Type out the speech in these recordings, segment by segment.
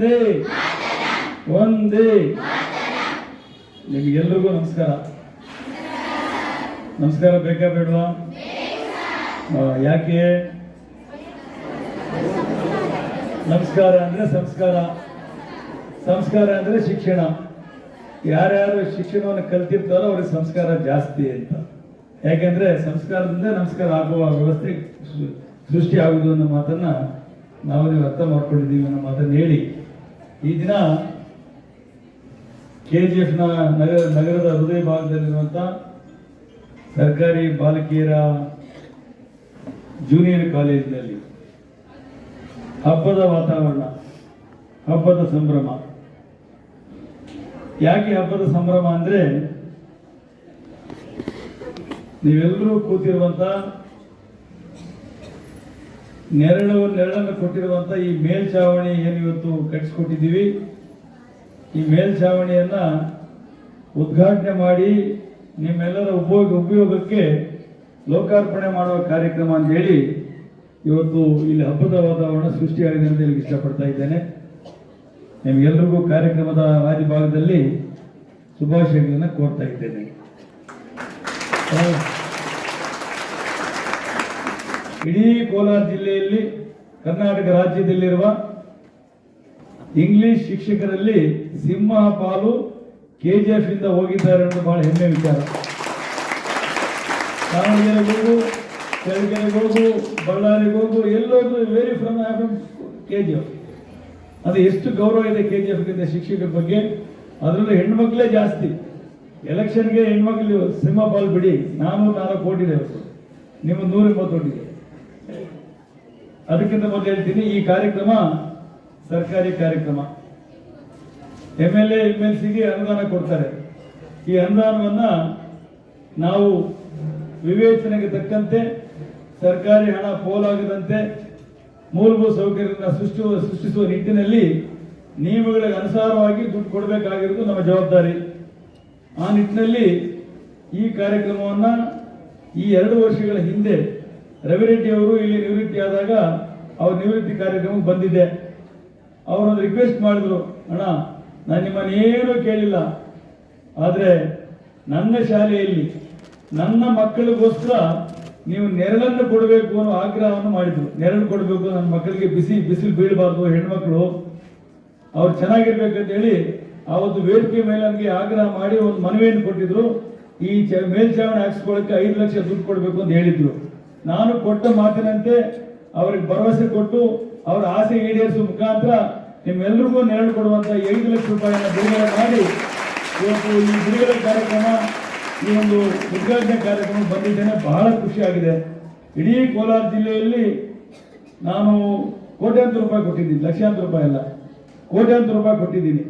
ಒಂದೇ. ಒಂದೇ. ನಿಮಗೆಲ್ರಿಗೂ ನಮಸ್ಕಾರ. ನಮಸ್ಕಾರ ಬೇಕಾ ಬೇಡವಾ? ಯಾಕೆ? ನಮಸ್ಕಾರ ಅಂದ್ರೆ ಸಂಸ್ಕಾರ. ಸಂಸ್ಕಾರ ಅಂದ್ರೆ ಶಿಕ್ಷಣ. ಯಾರ್ಯಾರು ಶಿಕ್ಷಣವನ್ನು ಕಲ್ತಿರ್ತಾರೋ ಅವ್ರಿಗೆ ಸಂಸ್ಕಾರ ಜಾಸ್ತಿ ಅಂತ. ಯಾಕೆಂದ್ರೆ ಸಂಸ್ಕಾರದಿಂದ ನಮಸ್ಕಾರ ಆಗುವ ವ್ಯವಸ್ಥೆ ಸೃಷ್ಟಿ ಆಗುವುದು ಅನ್ನೋ ಮಾತನ್ನ ನಾವು ನೀವು ಅರ್ಥ ಮಾಡ್ಕೊಂಡಿದ್ದೀವಿ ಅನ್ನೋ ಮಾತನ್ನು ಹೇಳಿ. ಈ ದಿನ ಕೆ ಜಿ ಎಫ್ನ ನಗರ ನಗರದ ಹೃದಯ ಭಾಗದಲ್ಲಿರುವಂಥ ಸರ್ಕಾರಿ ಬಾಲಕಿಯರ ಜೂನಿಯರ್ ಕಾಲೇಜಿನಲ್ಲಿ ಹಬ್ಬದ ವಾತಾವರಣ, ಹಬ್ಬದ ಸಂಭ್ರಮ. ಯಾಕೆ ಹಬ್ಬದ ಸಂಭ್ರಮ ಅಂದ್ರೆ ನೀವೆಲ್ಲರೂ ಕೂತಿರುವಂತ ನೆರಳು ನೆರಳನ್ನು ಕೊಟ್ಟಿರುವಂತ ಈ ಮೇಲ್ಛಾವಣಿ ಏನು ಇವತ್ತು ಕಟ್ಟಿಸ್ಕೊಟ್ಟಿದ್ದೀವಿ? ಈ ಮೇಲ್ಛಾವಣಿಯನ್ನ ಉದ್ಘಾಟನೆ ಮಾಡಿ ನಿಮ್ಮೆಲ್ಲರ ಉಪಯೋಗ ಉಪಯೋಗಕ್ಕೆ ಲೋಕಾರ್ಪಣೆ ಮಾಡುವ ಕಾರ್ಯಕ್ರಮ ಅಂತ ಹೇಳಿ ಇವತ್ತು ಇಲ್ಲಿ ಹಬ್ಬದ ವಾತಾವರಣ ಸೃಷ್ಟಿಯಾಗಿದೆ ಅಂತ ಹೇಳಿ ಇಷ್ಟಪಡ್ತಾ ಇದ್ದೇನೆ. ನಿಮಗೆಲ್ಲರಿಗೂ ಕಾರ್ಯಕ್ರಮದ ಆದಿ ಭಾಗದಲ್ಲಿ ಶುಭಾಶಯಗಳನ್ನು ಕೋರ್ತಾ ಇದ್ದೇನೆ. ಇಡೀ ಕೋಲಾರ ಜಿಲ್ಲೆಯಲ್ಲಿ ಕರ್ನಾಟಕ ರಾಜ್ಯದಲ್ಲಿರುವ ಇಂಗ್ಲಿಷ್ ಶಿಕ್ಷಕರಲ್ಲಿ ಸಿಂಹ ಪಾಲು ಕೆಜಿಎಫ್ ಇಂದ ಹೋಗಿದ್ದಾರೆ ಅನ್ನೋದು ಬಹಳ ಹೆಮ್ಮೆ ವಿಚಾರ. ದಾವಣಗೆರೆಗೋಗು ಹೋಗು ಬಳ್ಳಾರಿಗೋಗು ಎಲ್ಲೋದ್ರು very from K G F ಅದು ಎಷ್ಟು ಗೌರವ ಇದೆ ಕೆ ಜಿ ಎಫ್ಗಿಂತ ಶಿಕ್ಷಕರ ಬಗ್ಗೆ. ಅದರಲ್ಲೂ ಹೆಣ್ಮಕ್ಳೇ ಜಾಸ್ತಿ. ಎಲೆಕ್ಷನ್ಗೆ ಹೆಣ್ಮಕ್ಳು ಸಿಂಹ ಪಾಲ್ ಬಿಡಿ. ನಾನೂರು ನಾಲ್ಕು ಕೋಟಿ ಇದೆ ನಿಮ್ಮ ನೂರ ಎಂಬತ್ತೊಟ್ಟಿದೆ ಅದಕ್ಕಿಂತ ಮೊದಲು ಹೇಳ್ತೀನಿ ಈ ಕಾರ್ಯಕ್ರಮ, ಸರ್ಕಾರಿ ಕಾರ್ಯಕ್ರಮ. M L A M L ಸಿಗೆ ಅನುದಾನ ಕೊಡ್ತಾರೆ. ಈ ಅನುದಾನವನ್ನ ನಾವು ವಿವೇಚನೆಗೆ ತಕ್ಕಂತೆ ಸರ್ಕಾರಿ ಹಣ ಪೋಲಾಗದಂತೆ ಮೂಲಭೂತ ಸೌಕರ್ಯ ಸೃಷ್ಟಿ, ಸೃಷ್ಟಿಸುವ ನಿಟ್ಟಿನಲ್ಲಿ ನಿಯಮಗಳಿಗೆ ಅನುಸಾರವಾಗಿ ದುಡ್ಡು ಕೊಡಬೇಕಾಗಿರೋದು ನಮ್ಮ ಜವಾಬ್ದಾರಿ. ಆ ನಿಟ್ಟಿನಲ್ಲಿ ಈ ಕಾರ್ಯಕ್ರಮವನ್ನ ಈ ಎರಡು ವರ್ಷಗಳ ಹಿಂದೆ ರವಿರೆಡ್ಡಿ ಅವರು ಇಲ್ಲಿ ನಿವೃತ್ತಿ ಆದಾಗ ಅವ್ರ ನಿವೃತ್ತಿ ಕಾರ್ಯಕ್ರಮಕ್ಕೆ ಬಂದಿದ್ದೆ. ಅವರೊಂದು ರಿಕ್ವೆಸ್ಟ್ ಮಾಡಿದ್ರು, ಅಣ್ಣ, ನಾನು ನಿಮ್ಮನ್ನು ಏನೂ ಕೇಳಿಲ್ಲ, ಆದರೆ ನನ್ನ ಶಾಲೆಯಲ್ಲಿ ನನ್ನ ಮಕ್ಕಳಿಗೋಸ್ಕರ ನೀವು ನೆರಳನ್ನು ಕೊಡಬೇಕು ಅನ್ನೋ ಆಗ್ರಹವನ್ನು ಮಾಡಿದ್ರು. ನೆರಳು ಕೊಡಬೇಕು, ನನ್ನ ಮಕ್ಕಳಿಗೆ ಬಿಸಿ, ಬಿಸಿಲು ಬೀಳಬಾರ್ದು, ಹೆಣ್ಮಕ್ಳು, ಅವ್ರು ಚೆನ್ನಾಗಿರ್ಬೇಕಂತ ಹೇಳಿ ಒಂದು ವೇದಿಕೆ ಮೇಲೆ ನನಗೆ ಆಗ್ರಹ ಮಾಡಿ ಒಂದು ಮನವಿಯನ್ನು ಕೊಟ್ಟಿದ್ರು. ಈ ಚ- ಮೇಲ್ಛಾವಣಿ ಹಾಕ್ಸ್ಕೊಳ್ಳೋಕೆ ಐದು ಲಕ್ಷ ದುಡ್ಡು ಕೊಡಬೇಕು ಅಂತ ಹೇಳಿದ್ರು. ನಾನು ಕೊಟ್ಟ ಮಾತಿನಂತೆ ಅವ್ರಿಗೆ ಭರವಸೆ ಕೊಟ್ಟು ಅವರ ಆಸೆ ಈಡೇರಿಸುವ ಮುಖಾಂತರ ನಿಮ್ಮೆಲ್ರಿಗೂ ನೆರಳು ಕೊಡುವಂತ ಐದು ಲಕ್ಷ ರೂಪಾಯಿಯನ್ನು ಬಿಡುಗಡೆ ಮಾಡಿ ಇವತ್ತು ಈ ಬಿಡುಗಡೆ ಕಾರ್ಯಕ್ರಮ, ಈ ಒಂದು ಉದ್ಘಾಟನೆ ಕಾರ್ಯಕ್ರಮ ಬಂದಿದ್ದೇನೆ. ಬಹಳ ಖುಷಿಯಾಗಿದೆ ಇಡೀ ಕೋಲಾರ ಜಿಲ್ಲೆಯಲ್ಲಿ ನಾನು ಕೋಟ್ಯಾಂತರ ರೂಪಾಯಿ ಕೊಟ್ಟಿದ್ದೀನಿ. ಲಕ್ಷಾಂತರ ರೂಪಾಯಿ ಅಲ್ಲ, ಕೋಟ್ಯಾಂತರ ರೂಪಾಯಿ ಕೊಟ್ಟಿದ್ದೀನಿ.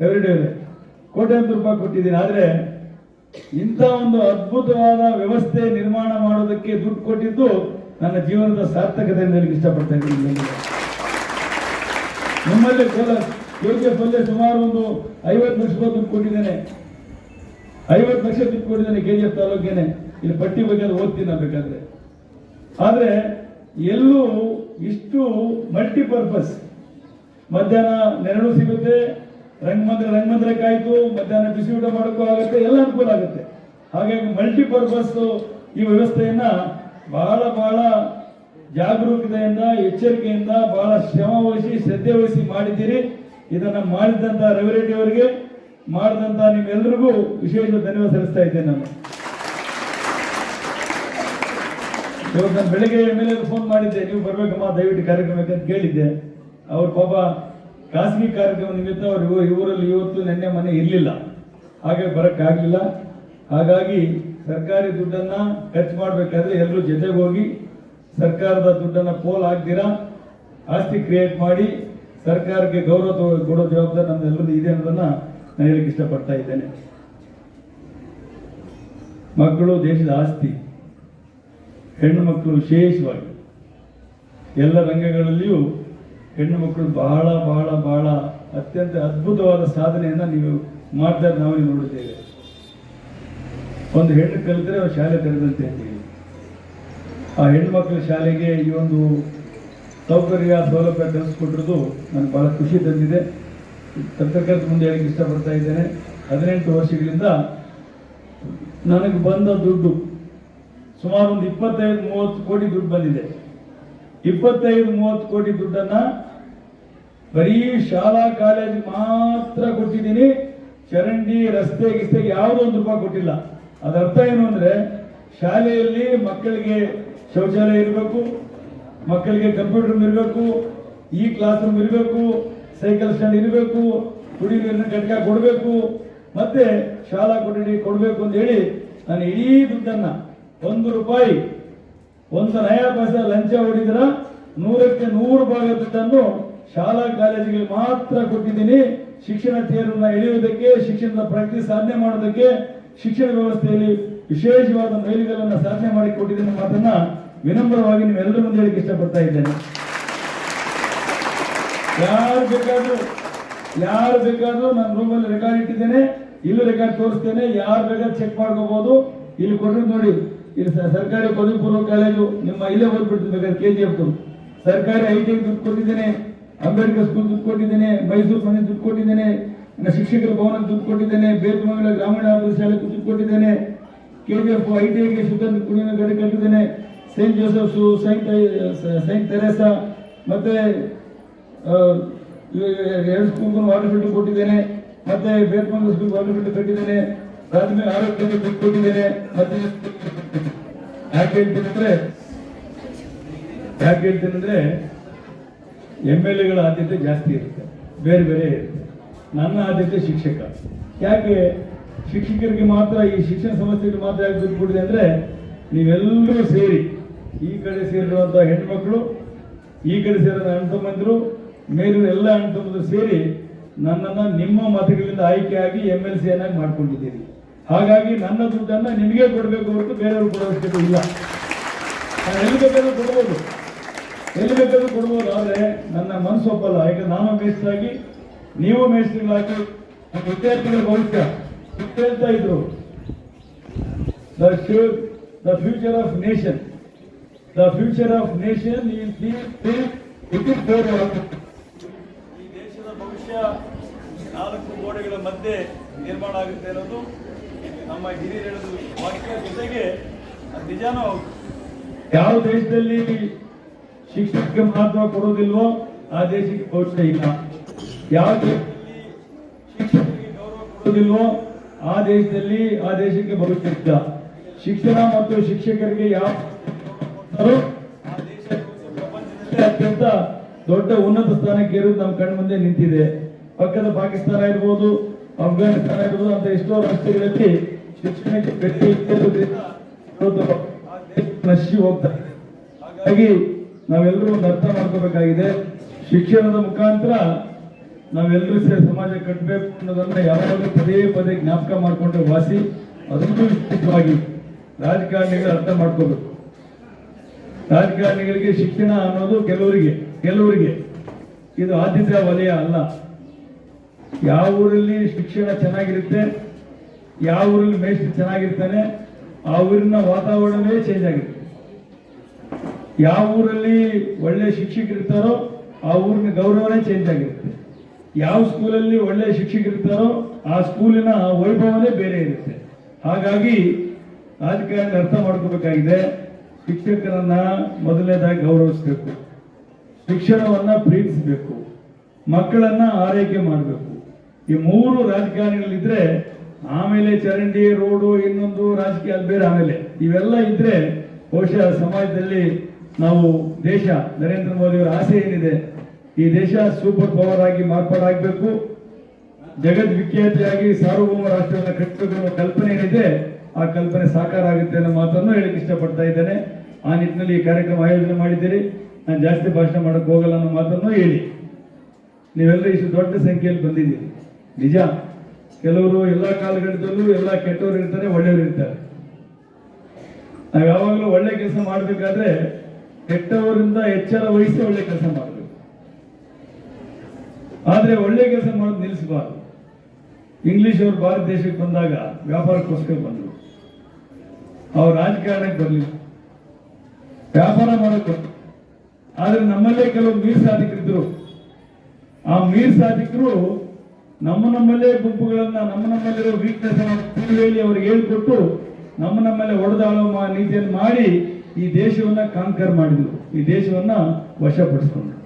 ಎವ್ರಿ ಡೇ ಕೋಟ್ಯಾಂತರ ರೂಪಾಯಿ ಕೊಟ್ಟಿದ್ದೀನಿ. ಆದರೆ ಇಂಥ ಒಂದು ಅದ್ಭುತವಾದ ವ್ಯವಸ್ಥೆ ನಿರ್ಮಾಣ ಮಾಡೋದಕ್ಕೆ ದುಡ್ಡು ಕೊಟ್ಟಿದ್ದು ನನ್ನ ಜೀವನದ ಸಾರ್ಥಕತೆ ಹೇಳಲಿಕ್ಕೆ ಇಷ್ಟಪಡ್ತಾ ಇದ್ದೀನಿ. ನಮ್ಮಲ್ಲಿ ಕೆಜಿಎಫ್ ಸುಮಾರು ಒಂದು ಐವತ್ತು ಲಕ್ಷ ರೂಪಾಯಿ ದುಡ್ಡು ಕೊಟ್ಟಿದ್ದೇನೆ. ಐವತ್ತು ಲಕ್ಷ ದುಡ್ಡು ಕೊಟ್ಟಿದ್ದೇನೆ ಕೆಜಿಎಫ್ ತಾಲೂಕೇನೆ. ಇಲ್ಲಿ ಪಟ್ಟಿ ಬಗ್ಗೆ ಅದು ಓದ್ತೀನಿ ನಾನು ಬೇಕಾದ್ರೆ. ಆದ್ರೆ ಎಲ್ಲೂ ಇಷ್ಟು ಮಲ್ಟಿಪರ್ಪಸ್ ಮಧ್ಯಾಹ್ನ ನೆರಳು ಸಿಗುತ್ತೆ ರಂಗಮಂದಿರ ರಂಗಮಂದಿರಕ್ಕಾಯ್ತು ಮಧ್ಯಾಹ್ನ ಬಿಸಿ ಊಟ ಮಾಡೋಕ್ಕೂ ಆಗುತ್ತೆ, ಎಲ್ಲ ಅನುಕೂಲ ಆಗುತ್ತೆ. ಹಾಗಾಗಿ ಮಲ್ಟಿಪರ್ಪಸ್ ಈ ವ್ಯವಸ್ಥೆಯನ್ನ ಬಹಳ ಬಹಳ ಜಾಗರೂಕತೆಯಿಂದ, ಎಚ್ಚರಿಕೆಯಿಂದ, ಬಹಳ ಶ್ರಮ ವಹಿಸಿ ಶ್ರದ್ಧೆ ವಹಿಸಿ ಮಾಡಿದ್ದೀರಿ. ಇದನ್ನ ಮಾಡಿದಂತ ರವಿರೆಡ್ಡಿ ಅವರಿಗೆ, ಮಾಡಿದಂತ ನಿಮ್ಮೆಲ್ಲರಿಗೂ ವಿಶೇಷ ಧನ್ಯವಾದ ಸಲ್ಲಿಸ್ತಾ ಇದ್ದೇನೆ ನಾನು. ಇವತ್ತು ನಾನು ಬೆಳಿಗ್ಗೆ ಎಂ ಎಲ್ ಫೋನ್ ಮಾಡಿದ್ದೆ, ನೀವು ಬರ್ಬೇಕಮ್ಮ, ದಯವಿಟ್ಟು ಕಾರ್ಯಕ್ರಮಕ್ಕೆ ಅಂತ ಕೇಳಿದ್ದೆ. ಅವ್ರು ಪಾಪ ಖಾಸಗಿ ಕಾರ್ಯಕ್ರಮ ನಿಮಿತ್ತ ಅವರು ಇವ- ಇವರಲ್ಲಿ ಇವತ್ತು ನಿನ್ನೆ ಮನೆ ಇರಲಿಲ್ಲ. ಹಾಗೆ ಬರೋಕ್ಕಾಗಲಿಲ್ಲ. ಹಾಗಾಗಿ ಸರ್ಕಾರಿ ದುಡ್ಡನ್ನ ಖರ್ಚು ಮಾಡಬೇಕಾದ್ರೆ ಎಲ್ಲರೂ ಜೊತೆಗೆ ಹೋಗಿ ಸರ್ಕಾರದ ದುಡ್ಡನ್ನ ಪೋಲ್ ಆಗ್ದಿರಾ ಆಸ್ತಿ ಕ್ರಿಯೇಟ್ ಮಾಡಿ ಸರ್ಕಾರಕ್ಕೆ ಗೌರವ ಕೊಡೋ ಜವಾಬ್ದಾರಿ ನಮ್ಮೆಲ್ಲರದ್ದು ಇದೆ ಅನ್ನೋದನ್ನ ನಾನು ಹೇಳಕ್ಕೆ ಇಷ್ಟಪಡ್ತಾ ಇದ್ದೇನೆ. ಮಕ್ಕಳು ದೇಶದ ಆಸ್ತಿ, ಹೆಣ್ಣು ಮಕ್ಕಳು ವಿಶೇಷವಾಗಿ ಎಲ್ಲ ರಂಗಗಳಲ್ಲಿಯೂ ಹೆಣ್ಣು ಮಕ್ಕಳು ಬಹಳ ಬಹಳ ಬಹಳ ಅತ್ಯಂತ ಅದ್ಭುತವಾದ ಸಾಧನೆಯನ್ನ ನೀವು ಮಾಡ್ತಾ ನಾವು ನೋಡುತ್ತೇವೆ. ಒಂದು ಹೆಣ್ಣು ಕಲಿತರೆ ಅವ್ರು ಶಾಲೆ ತೆರೆದಂತೆ ಅಂತೀವಿ ಆ ಹೆಣ್ಣು ಮಕ್ಕಳ ಶಾಲೆಗೆ ಈ ಒಂದು ಸೌಕರ್ಯ, ಸೌಲಭ್ಯ ಕಲಿಸ್ಕೊಟ್ಟಿರೋದು ನನಗೆ ಬಹಳ ಖುಷಿ ತಂದಿದೆ. ಪತ್ರಕರ್ತ ಮುಂದೆ ಹೇಳಕ್ಕೆ ಇಷ್ಟಪಡ್ತಾ ಇದ್ದೇನೆ. ಹದಿನೆಂಟು ವರ್ಷಗಳಿಂದ ನನಗೆ ಬಂದ ದುಡ್ಡು ಸುಮಾರು ಒಂದು ಇಪ್ಪತ್ತೈದು, ಮೂವತ್ತು ಕೋಟಿ ದುಡ್ಡು ಬಂದಿದೆ. ಇಪ್ಪತ್ತೈದು, ಮೂವತ್ತು ಕೋಟಿ ದುಡ್ಡನ್ನ ಬರೀ ಶಾಲಾ, ಕಾಲೇಜ್ ಮಾತ್ರ ಕೊಟ್ಟಿದ್ದೀನಿ. ಚರಂಡಿ, ರಸ್ತೆ ಗಿಸ್ತೆಗೆ ಯಾವುದೋ ಒಂದು ರೂಪಾಯಿ ಕೊಟ್ಟಿಲ್ಲ. ಅದರ್ಥ ಏನು ಅಂದ್ರೆ, ಶಾಲೆಯಲ್ಲಿ ಮಕ್ಕಳಿಗೆ ಶೌಚಾಲಯ ಇರಬೇಕು, ಮಕ್ಕಳಿಗೆ ಕಂಪ್ಯೂಟರ್ ಇರಬೇಕು, ಈ ಕ್ಲಾಸ್ ರೂಮ್ ಇರಬೇಕು, ಸೈಕಲ್ ಸ್ಟ್ಯಾಂಡ್ ಇರಬೇಕು ಕುಡಿ ನೀರಿನ ಘಟಕ ಕೊಡಬೇಕು, ಮತ್ತೆ ಶಾಲಾ ಕೊಠಡಿ ಕೊಡಬೇಕು ಅಂತ ಹೇಳಿ ನಾನು ಇಡೀ ದುಡ್ಡನ್ನ ಒಂದು ರೂಪಾಯಿ ಒಂದು ನಯಾ ಪೈಸೆ ಲಂಚ ಹೊಡಿದ್ರ ನೂರಕ್ಕೆ ನೂರು ಭಾಗ ದುಡ್ಡನ್ನು ಶಾಲಾ ಕಾಲೇಜಿಗೆ ಮಾತ್ರ ಕೊಟ್ಟಿದ್ದೀನಿ. ಶಿಕ್ಷಣ ತೇರನ್ನ ಎಳೆಯುವುದಕ್ಕೆ, ಶಿಕ್ಷಣದ ಪ್ರಗತಿ ಸಾಧನೆ ಮಾಡೋದಕ್ಕೆ ಶಿಕ್ಷಣ ವ್ಯವಸ್ಥೆಯಲ್ಲಿ ವಿಶೇಷವಾದ ಮೈಲಿಗಲ್ಲನ್ನು ಸಾಧನೆ ಮಾಡಿ ಕೊಟ್ಟಿದ್ದೀನಿ ಮಾತನ್ನ ವಿನಮ್ರವಾಗಿ ನೀವೆಲ್ಲರ ಮುಂದೆ ಹೇಳಿಕ್ಕೆ ಇಷ್ಟಪಡ್ತಾ ಇದ್ದೇನೆ. ಯಾರು ಬೇಕಾದ್ರೂ ಯಾರು ಬೇಕಾದ್ರೂ ನಾನು ರೂಮಲ್ಲಿ ರೆಕಾರ್ಡ್ ಇಟ್ಟಿದ್ದೇನೆ. ಇಲ್ಲೂ ರೆಕಾರ್ಡ್ ತೋರಿಸ್ತೇನೆ. ಯಾರು ಬೇಕಾದ್ರೂ ಚೆಕ್ ಮಾಡ್ಕೋಬಹುದು ಇಲ್ಲಿ ಕೊಟ್ಟಿದ್ದು ನೋಡಿ ಇಲ್ಲಿ ಸರ್ಕಾರಿ ಪದವಿ ಪೂರ್ವ ಕಾಲೇಜು ನಿಮ್ಮ ಇಲ್ಲೇ ಓದ್ಬಿಟ್ಟು ಬೇಕಾದ್ರೆ ಕೆ ಜಿ ಎಫ್ ಸರ್ಕಾರಿ ಐ ಟಿ ದುಡ್ಡು ಕೊಟ್ಟಿದ್ದೇನೆ, ಅಂಬೇಡ್ಕರ್ ಸ್ಕೂಲ್ ದುಡ್ಡು ಕೊಟ್ಟಿದ್ದೇನೆ, ಮೈಸೂರು ಮನೆ ದುಡ್ಡು ಕೊಟ್ಟಿದ್ದೇನೆ ಶಿಕ್ಷಕರ ಭವನ ದುಡ್ಡು ಕೊಟ್ಟಿದ್ದೇನೆ ಬೇತಮಂಗಲ ಗ್ರಾಮೀಣ ಅಭಿವೃದ್ಧಿ ಶಾಲೆ ದುಡ್ಡು ಕೊಟ್ಟಿದ್ದೇನೆ K G F I T ಐಗೆ ಸುಗಂಧ ಕುಡಿಯುವ ಗಡಿ ಕಟ್ಟಿದ್ದೇನೆ ಸೈಂಟ್ ಜೋಸೆಫ್ಸು ಸೈಂಟ್ ಸೈಂಟ್ ತೆರೇಸಾ ಮತ್ತೆ ಎರಡು ಸ್ಕೂಲ್ಗೂ ವಾಟರ್ ಫಿಲ್ಟರ್ ಕೊಟ್ಟಿದ್ದೇನೆ, ಮತ್ತೆ ಬೇತಮಂಗಲ ಸ್ಕೂಲ್ ವಾಟರ್ ಫಿಲ್ಟರ್ ಕಟ್ಟಿದ್ದೇನೆ. ಪ್ರಾಥಮಿಕ ಆರೋಗ್ಯವನ್ನು ಬಿಟ್ಕೊಂಡಿದ್ದೇನೆ ಮತ್ತೆ ಯಾಕೆ ಹೇಳ್ತೀನಂದ್ರೆ ಯಾಕೆ ಹೇಳ್ತೀನಂದ್ರೆ ಎಂ ಎಲ್ ಎಗಳ ಆದ್ಯತೆ ಜಾಸ್ತಿ ಇರುತ್ತೆ, ಬೇರೆ ಬೇರೆ ಇರುತ್ತೆ. ನನ್ನ ಆದ್ಯತೆ ಶಿಕ್ಷಕ. ಯಾಕೆ? ಶಿಕ್ಷಕರಿಗೆ ಮಾತ್ರ ಈ ಶಿಕ್ಷಣ ಸಮಸ್ಯೆಗೆ ಮಾತ್ರ ಯಾಕೆ ದುಡ್ಡು ಕೊಡಿದೆ ಅಂದ್ರೆ, ನೀವೆಲ್ಲರೂ ಸೇರಿ, ಈ ಕಡೆ ಸೇರಿರುವಂತಹ ಹೆಣ್ಮಕ್ಳು, ಈ ಕಡೆ ಸೇರಿದ ಅಣ್ತಮ್ಮಂದಿರು ಮೇಲಿನ ಎಲ್ಲ ಅಣ್ತಮ್ಮಂದಿರು ಸೇರಿ ನನ್ನನ್ನು ನಿಮ್ಮ ಮತಗಳಿಂದ ಆಯ್ಕೆಯಾಗಿ ಎಂ ಎಲ್ ಸಿ ಮಾಡ್ಕೊಂಡಿದ್ದೀರಿ. ಹಾಗಾಗಿ ನನ್ನ ದುಡ್ಡನ್ನ ನಿಮಗೆ ಕೊಡಬೇಕು ಹೊರತು ಬೇರೆಯವರು ಕೊಡೋ ಅವಶ್ಯಕತೆ ಇಲ್ಲ. ನಾನು ಎಲ್ಲಿ ಬೇಕಾದ್ರೂ ಕೊಡ್ಬೋದು. ಎಲ್ಲಿ ಬೇಕಾದ್ರೂ ಕೊಡ್ಬೋದು, ಆದರೆ ನನ್ನ ಮನಸ್ಸು ಒಪ್ಪಲ್ಲ. ಯಾಕಂದ್ರೆ ನಾನು ಮೇಷ್ಟ್ರಾಗಿ ನೀವು ಮೇಷ್ಟ್ರುಗಳಾಗಿ ನಮ್ಮ ವಿದ್ಯಾರ್ಥಿಗಳ ಭವಿಷ್ಯ. ಹೇಳ್ತಾ ಇದ್ರು. The the future of nation the future of nation ಈ ದೇಶದ ಭವಿಷ್ಯ ನಾಲ್ಕು ಗೋಡೆಗಳ ಮಧ್ಯೆ ನಿರ್ಮಾಣ ಆಗುತ್ತೆ ಅನ್ನೋದು ನಮ್ಮ ಹಿರಿಯರು ವಾಕ್ಯ ಜೊತೆಗೆ ನಿಜಾನೋ ಯಾವ ದೇಶದಲ್ಲಿ ಶಿಕ್ಷಣಕ್ಕೆ ಮಹತ್ವ ಕೊಡೋದಿಲ್ವೋ ಆ ದೇಶಕ್ಕೆ ಭವಿಷ್ಯ ಇಲ್ಲ. ಯಾವ ದೇಶದಲ್ಲಿ ಶಿಕ್ಷಕರಿಗೆ ಗೌರವ ಕೊಡೋದಿಲ್ವೋ ಆ ದೇಶದಲ್ಲಿ ಆ ದೇಶಕ್ಕೆ ಭವಿಷ್ಯ ಇಲ್ಲ. ಶಿಕ್ಷಣ ಮತ್ತು ಶಿಕ್ಷಕರಿಗೆ ಯಾವ ಆ ಅತ್ಯಂತ ದೊಡ್ಡ ಉನ್ನತ ಸ್ಥಾನಕ್ಕೆ ಇರುವುದು ನಮ್ಮ ಕಣ್ಮುಂದೆ ನಿಂತಿದೆ. ಪಕ್ಕದ ಪಾಕಿಸ್ತಾನ ಇರ್ಬೋದು ಅಫ್ಘಾನಿಸ್ತಾನ ಇರೋದು ಅಂತ ಎಷ್ಟೋ ರಾಷ್ಟ್ರಗಳಲ್ಲಿ ಶಿಕ್ಷಣಕ್ಕೆ ಗಟ್ಟಿ ನಶಿ ಹೋಗ್ತಾ ಇದೆ ಹಾಗಾಗಿ ನಾವೆಲ್ಲರೂ ಒಂದು ಅರ್ಥ ಮಾಡ್ಕೋಬೇಕಾಗಿದೆ. ಶಿಕ್ಷಣದ ಮುಖಾಂತರ ನಾವೆಲ್ಲರೂ ಸೇರಿ ಸಮಾಜ ಕಟ್ಟಬೇಕು ಅನ್ನೋದನ್ನ ಯಾವಾಗಲೂ ಪದೇ ಪದೇ ಜ್ಞಾಪಕ ಮಾಡಿಕೊಂಡ್ರೆ ವಾಸಿ. ಅದಕ್ಕೂ ವಿಶೇಷವಾಗಿ ರಾಜಕಾರಣಿಗಳು ಅರ್ಥ ಮಾಡ್ಕೋಬೇಕು ರಾಜಕಾರಣಿಗಳಿಗೆ ಶಿಕ್ಷಣ ಅನ್ನೋದು ಕೆಲವರಿಗೆ ಕೆಲವರಿಗೆ ಇದು ಆದ್ಯತೆಯ ವಲಯ ಅಲ್ಲ. ಯಾವ ಊರಲ್ಲಿ ಶಿಕ್ಷಣ ಚೆನ್ನಾಗಿರುತ್ತೆ, ಯಾವ ಊರಲ್ಲಿ ಮೇಷ್ಟ್ರು ಚೆನ್ನಾಗಿರ್ತಾನೆ ಆ ಊರಿನ ವಾತಾವರಣವೇ ಚೇಂಜ್ ಆಗಿರುತ್ತೆ. ಯಾವ ಊರಲ್ಲಿ ಒಳ್ಳೆ ಶಿಕ್ಷಕರಿರ್ತಾರೋ ಆ ಊರಿನ ಗೌರವನೇ ಚೇಂಜ್ ಆಗಿರುತ್ತೆ. ಯಾವ ಸ್ಕೂಲಲ್ಲಿ ಒಳ್ಳೆ ಶಿಕ್ಷಕರಿರ್ತಾರೋ ಆ ಸ್ಕೂಲಿನ ವೈಭವನೇ ಬೇರೆ ಇರುತ್ತೆ. ಹಾಗಾಗಿ ರಾಜಕಾರಣ ಅರ್ಥ ಮಾಡ್ಕೋಬೇಕಾಗಿದೆ, ಶಿಕ್ಷಕರನ್ನ ಮೊದಲನೇದಾಗಿ ಗೌರವಿಸಬೇಕು. ಶಿಕ್ಷಣವನ್ನ ಪ್ರೀತಿಸಬೇಕು. ಮಕ್ಕಳನ್ನ ಆರೈಕೆ ಮಾಡಬೇಕು. ಈ ಮೂರು ರಾಜಕಾರಣಿಗಳಿದ್ರೆ ಆಮೇಲೆ ಚರಂಡಿ, ರೋಡು, ಇನ್ನೊಂದು ರಾಜಕೀಯ ಬೇರೆ ಆಮೇಲೆ. ಇವೆಲ್ಲ ಇದ್ರೆ ಬಹುಶಃ ಸಮಾಜದಲ್ಲಿ ನಾವು ದೇಶ, ನರೇಂದ್ರ ಮೋದಿ ಅವರ ಆಸೆ ಏನಿದೆ, ಈ ದೇಶ ಸೂಪರ್ ಪವರ್ ಆಗಿ ಮಾರ್ಪಾಡಾಗಬೇಕು ಜಗದ್ವಿಖ್ಯಾತಿಯಾಗಿ ಸಾರ್ವಭೌಮ ರಾಷ್ಟ್ರವನ್ನು ಕಟ್ಟಬೇಕು ಅನ್ನೋ ಕಲ್ಪನೆ ಏನಿದೆ, ಆ ಕಲ್ಪನೆ ಸಾಕಾರ ಆಗುತ್ತೆ ಅನ್ನೋ ಮಾತನ್ನು ಹೇಳಕ್ಕೆ ಇಷ್ಟಪಡ್ತಾ ಇದ್ದೇನೆ. ಆ ನಿಟ್ಟಿನಲ್ಲಿ ಈ ಕಾರ್ಯಕ್ರಮ ಆಯೋಜನೆ ಮಾಡಿದ್ದೀರಿ. ನಾನು ಜಾಸ್ತಿ ಭಾಷಣ ಮಾಡಕ್ಕೆ ಹೋಗಲ್ಲ ಅನ್ನೋ ಮಾತನ್ನು ಹೇಳಿ. ನೀವೆಲ್ಲರೂ ಇಷ್ಟು ದೊಡ್ಡ ಸಂಖ್ಯೆಯಲ್ಲಿ ಬಂದಿದ್ದೀರಿ. ನಿಜ. ಕೆಲವರು ಎಲ್ಲ ಕಾಲಘಟ್ಟದಲ್ಲೂ ಎಲ್ಲ ಕೆಟ್ಟವರು ಇರ್ತಾರೆ, ಒಳ್ಳೆಯವರು ಇರ್ತಾರೆ. ನಾವು ಯಾವಾಗಲೂ ಒಳ್ಳೆ ಕೆಲಸ ಮಾಡಬೇಕಾದ್ರೆ ಕೆಟ್ಟವರಿಂದ ಎಚ್ಚರ ವಹಿಸಿ ಒಳ್ಳೆ ಕೆಲಸ ಮಾಡಬೇಕು. ಆದರೆ ಒಳ್ಳೆ ಕೆಲಸ ಮಾಡೋದು ನಿಲ್ಲಿಸಬಾರ್ದು. ಇಂಗ್ಲಿಷ್ ಅವರು ಭಾರತ ದೇಶಕ್ಕೆ ಬಂದಾಗ ವ್ಯಾಪಾರಕ್ಕೋಸ್ಕರ ಬಂದರು. ಅವ್ರು ರಾಜಕಾರಣಕ್ಕೆ ಬರಲಿಲ್ಲ. ವ್ಯಾಪಾರ ಮಾಡೋಕೆ ಆದರೆ ಆದ್ರೆ ನಮ್ಮಲ್ಲೇ ಕೆಲವು ಮೀರ್ ಸಾಧಿಕರಿದ್ರು ಆ ಮೀರ್ ಸಾಧಿಕರು ನಮ್ಮ ನಮ್ಮಲ್ಲೇ ಗುಂಪುಗಳನ್ನ, ನಮ್ಮ ನಮ್ಮಲ್ಲಿರೋ ವೀಕ್ನೆಸ್ ಅನ್ನು ಹೇಳಿ ಅವ್ರಿಗೆ ಹೇಳ್ಕೊಟ್ಟು ನಮ್ಮ ನಮ್ಮಲ್ಲೇ ಒಡೆದಾಳುವ ನೀತಿಯನ್ನು ಮಾಡಿ ಈ ದೇಶವನ್ನ ಕಾಂಕರ್ ಮಾಡಿದ್ರು. ಈ ದೇಶವನ್ನ ವಶಪಡಿಸ್ಕೊಂಡ್ರು.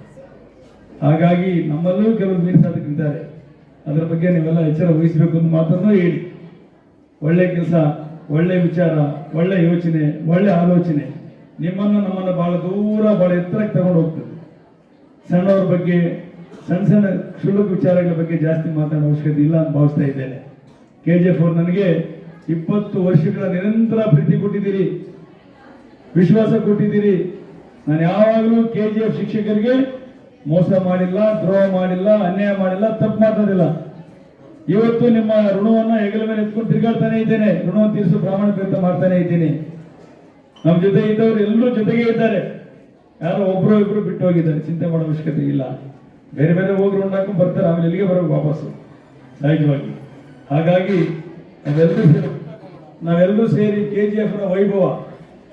ಹಾಗಾಗಿ ನಮ್ಮಲ್ಲೂ ಕೆಲವು ಮೀರ್ ಸಾಧಕರಿದ್ದಾರೆ ಅದರ ಬಗ್ಗೆ ನೀವೆಲ್ಲ ಎಚ್ಚರ ವಹಿಸಬೇಕು ಅಂತ ಮಾತನ್ನು ಹೇಳಿ. ಒಳ್ಳೆ ಕೆಲಸ, ಒಳ್ಳೆ ವಿಚಾರ, ಒಳ್ಳೆ ಯೋಚನೆ, ಒಳ್ಳೆ ಆಲೋಚನೆ ನಿಮ್ಮನ್ನು ನಮ್ಮನ್ನು ಬಹಳ ದೂರ, ಬಹಳ ಎತ್ತರಕ್ಕೆ ತಗೊಂಡು ಹೋಗ್ತದೆ ಸಣ್ಣವ್ರ ಬಗ್ಗೆ ಸಣ್ಣ ಸಣ್ಣ ಕ್ಷುಲ್ಲಕ ವಿಚಾರಗಳ ಬಗ್ಗೆ ಜಾಸ್ತಿ ಮಾತಾಡೋ ಅವಶ್ಯಕತೆ ಇಲ್ಲ ಅಂತ ಭಾವಿಸ್ತಾ ಇದ್ದೇನೆ. ಕೆ ಜಿ ಎಫ್ ಅವ್ರು ನನಗೆ ಇಪ್ಪತ್ತು ವರ್ಷಗಳ ನಿರಂತರ ಪ್ರೀತಿ ಕೊಟ್ಟಿದ್ದೀರಿ. ವಿಶ್ವಾಸ ಕೊಟ್ಟಿದ್ದೀರಿ. ನಾನು ಯಾವಾಗಲೂ ಕೆ ಜಿ ಎಫ್ ಶಿಕ್ಷಕರಿಗೆ ಮೋಸ ಮಾಡಿಲ್ಲ, ದ್ರೋಹ ಮಾಡಿಲ್ಲ, ಅನ್ಯಾಯ ಮಾಡಿಲ್ಲ, ತಪ್ಪು ಮಾತಾಡಿಲ್ಲ. ಇವತ್ತು ನಿಮ್ಮ ಋಣವನ್ನು ಹೆಗಲ ಮೇಲೆ ಎತ್ಕೊಂಡು ತಿರುಗಾಡ್ತಾನೆ ಇದ್ದೇನೆ. ಋಣವನ್ನು ತೀರಿಸು ಪ್ರಾಮಾಣಿಕ ಪ್ರಯತ್ನ ಮಾಡ್ತಾನೆ ಇದ್ದೀನಿ. ನಮ್ಮ ಜೊತೆ ಇದ್ದವರು ಎಲ್ಲರೂ ಜೊತೆಗೆ ಇದ್ದಾರೆ. ಯಾರೋ ಒಬ್ಬರು ಇಬ್ಬರು ಬಿಟ್ಟು ಹೋಗಿದ್ದಾರೆ. ಚಿಂತೆ ಮಾಡೋ ಅವಶ್ಯಕತೆ ಇಲ್ಲ. ಬೇರೆ ಬೇರೆ ಹೋಗಿ ರೌಂಡ್ ಹಾಕೊಂಡು ಬರ್ತಾರೆ, ಆಮೇಲೆ ಎಲ್ಲಿಗೆ ಬರೋ ವಾಪಸ್ಸು? ಸಹಜವಾಗಿ ಹಾಗಾಗಿ ನಾವೆಲ್ಲರೂ ನಾವೆಲ್ಲರೂ ಸೇರಿ ಕೆ ಜಿ ಎಫ್ನ ವೈಭವ.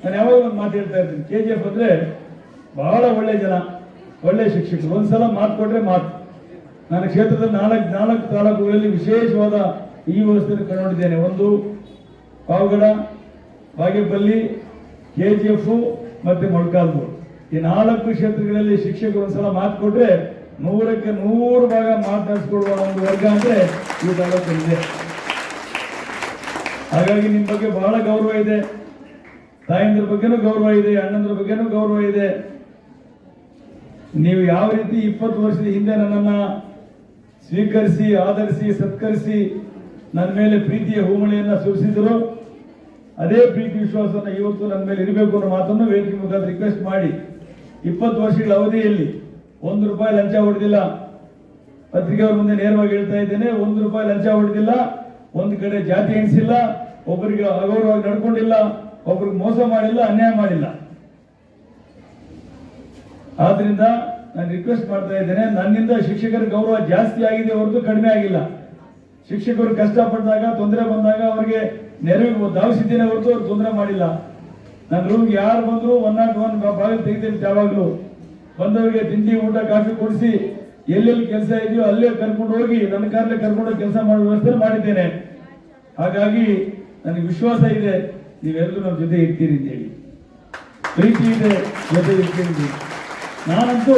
ನಾನು ಯಾವಾಗ ಒಂದು ಮಾತು ಹೇಳ್ತಾ ಇರ್ತೀನಿ. ಕೆ ಜಿ ಎಫ್ ಅಂದ್ರೆ ಬಹಳ ಒಳ್ಳೆ ಜನ, ಒಳ್ಳೆ ಶಿಕ್ಷಕರು. ಒಂದ್ಸಲ ಮಾತು ಕೊಟ್ರೆ ಮಾತು. ನನ್ನ ಕ್ಷೇತ್ರದ ನಾಲ್ಕು ನಾಲ್ಕು ತಾಲೂಕುಗಳಲ್ಲಿ ವಿಶೇಷವಾದ ಈ ವ್ಯವಸ್ಥೆಯನ್ನು ಕಂಡುಕೊಂಡಿದ್ದೇನೆ. ಒಂದು Pavagada, Bagepalli K G F ಮತ್ತೆ ಮೊಳಕಾಲ್ಮೂರು. ಈ ನಾಲ್ಕು ಕ್ಷೇತ್ರಗಳಲ್ಲಿ ಶಿಕ್ಷಕರು ಒಂದ್ಸಲ ಮಾತು ಕೊಟ್ರೆ ನೂರಕ್ಕೆ ನೂರು ಭಾಗ ಮಾತಾಡಿಸ್ಕೊಳ್ಳುವ ಒಂದು ವರ್ಗ ಅಂದ್ರೆ ಈ ಇದೆ ಹಾಗಾಗಿ ನಿಮ್ಮ ಬಗ್ಗೆ ಬಹಳ ಗೌರವ ಇದೆ. ತಾಯಂದ್ರ ಬಗ್ಗೆನೂ ಗೌರವ ಇದೆ, ಅಣ್ಣಂದ್ರ ಬಗ್ಗೆನೂ ಗೌರವ ಇದೆ. ನೀವು ಯಾವ ರೀತಿ ಇಪ್ಪತ್ತು ವರ್ಷದ ಹಿಂದೆ ನನ್ನನ್ನ ಸ್ವೀಕರಿಸಿ, ಆಧರಿಸಿ, ಸತ್ಕರಿಸಿ ನನ್ನ ಮೇಲೆ ಪ್ರೀತಿಯ ಹೂಮಳೆಯನ್ನ ಸುರಿಸಿದ್ರು, ಅದೇ ಪ್ರೀತಿ ವಿಶ್ವಾಸನ ಇವತ್ತು ನನ್ನ ಮೇಲೆ ಇರಬೇಕು ಅನ್ನೋ ಮಾತನ್ನು ವೇದಿಕೆ ಮುಖಾಂತರ ರಿಕ್ವೆಸ್ಟ್ ಮಾಡಿ. ಇಪ್ಪತ್ತು ವರ್ಷಗಳ ಅವಧಿಯಲ್ಲಿ ಒಂದು ರೂಪಾಯಿ ಲಂಚ ಹೊಡೆದಿಲ್ಲ. ಪತ್ರಿಕೆಯವ್ರ ಮುಂದೆ ನೇರವಾಗಿ ಹೇಳ್ತಾ ಇದ್ದೇನೆ, ಒಂದು ರೂಪಾಯಿ ಲಂಚ ಹೊಡೆದಿಲ್ಲ, ಒಂದು ಕಡೆ ಜಾತಿ ಎಣಿಸಿಲ್ಲ, ಒಬ್ಬರಿಗೆ ಅಗೌರವಾಗಿ ನಡ್ಕೊಂಡಿಲ್ಲ, ಒಬ್ರಿಗೆ ಮೋಸ ಮಾಡಿಲ್ಲ, ಅನ್ಯಾಯ ಮಾಡಿಲ್ಲ. ಆದ್ರಿಂದ ನಾನು ರಿಕ್ವೆಸ್ಟ್ ಮಾಡ್ತಾ ಇದ್ದೇನೆ, ನನ್ನಿಂದ ಶಿಕ್ಷಕರ ಗೌರವ ಜಾಸ್ತಿ ಆಗಿದೆ ಹೊರತು ಕಡಿಮೆ ಆಗಿಲ್ಲ. ಶಿಕ್ಷಕರು ಕಷ್ಟಪಟ್ಟಾಗ, ತೊಂದರೆ ಬಂದಾಗ ಅವರಿಗೆ ನೆರವಿಗೆ ಧಾವಿಸಿದ್ದೇನೆ ಹೊರತು ಅವ್ರು ತೊಂದರೆ ಮಾಡಿಲ್ಲ. ನನ್ನ ರೂಮ್ಗೆ ಯಾರು ಬಂದ್ರು ಒನ್ ನಾಟ್ ಒನ್ ಭಾಗ ತೆಗಿತೀನಿ ಯಾವಾಗಲೂ. ಬಂದವರಿಗೆ ತಿಂಡಿ, ಊಟ, ಕಾಫಿ ಕೊಡಿಸಿ ಎಲ್ಲೆಲ್ಲಿ ಕೆಲಸ ಇದೆಯೋ ಅಲ್ಲೇ ಕರ್ಕೊಂಡು ಹೋಗಿ ನನ್ನ ಕಾರಲ್ಲೇ ಕರ್ಕೊಂಡು ಕೆಲಸ ಮಾಡೋ ವ್ಯವಸ್ಥೆ ಮಾಡಿದ್ದೇನೆ. ಹಾಗಾಗಿ ನನಗೆ ವಿಶ್ವಾಸ ಇದೆ, ನೀವೆಲ್ಲರೂ ನಮ್ಮ ಜೊತೆ ಇರ್ತೀರಿ ಅಂತ ಹೇಳಿ. ಪ್ರೀತಿ ಇದೆ, ಜೊತೆ ಇರ್ತೀರಿ ನಾನಂತೂ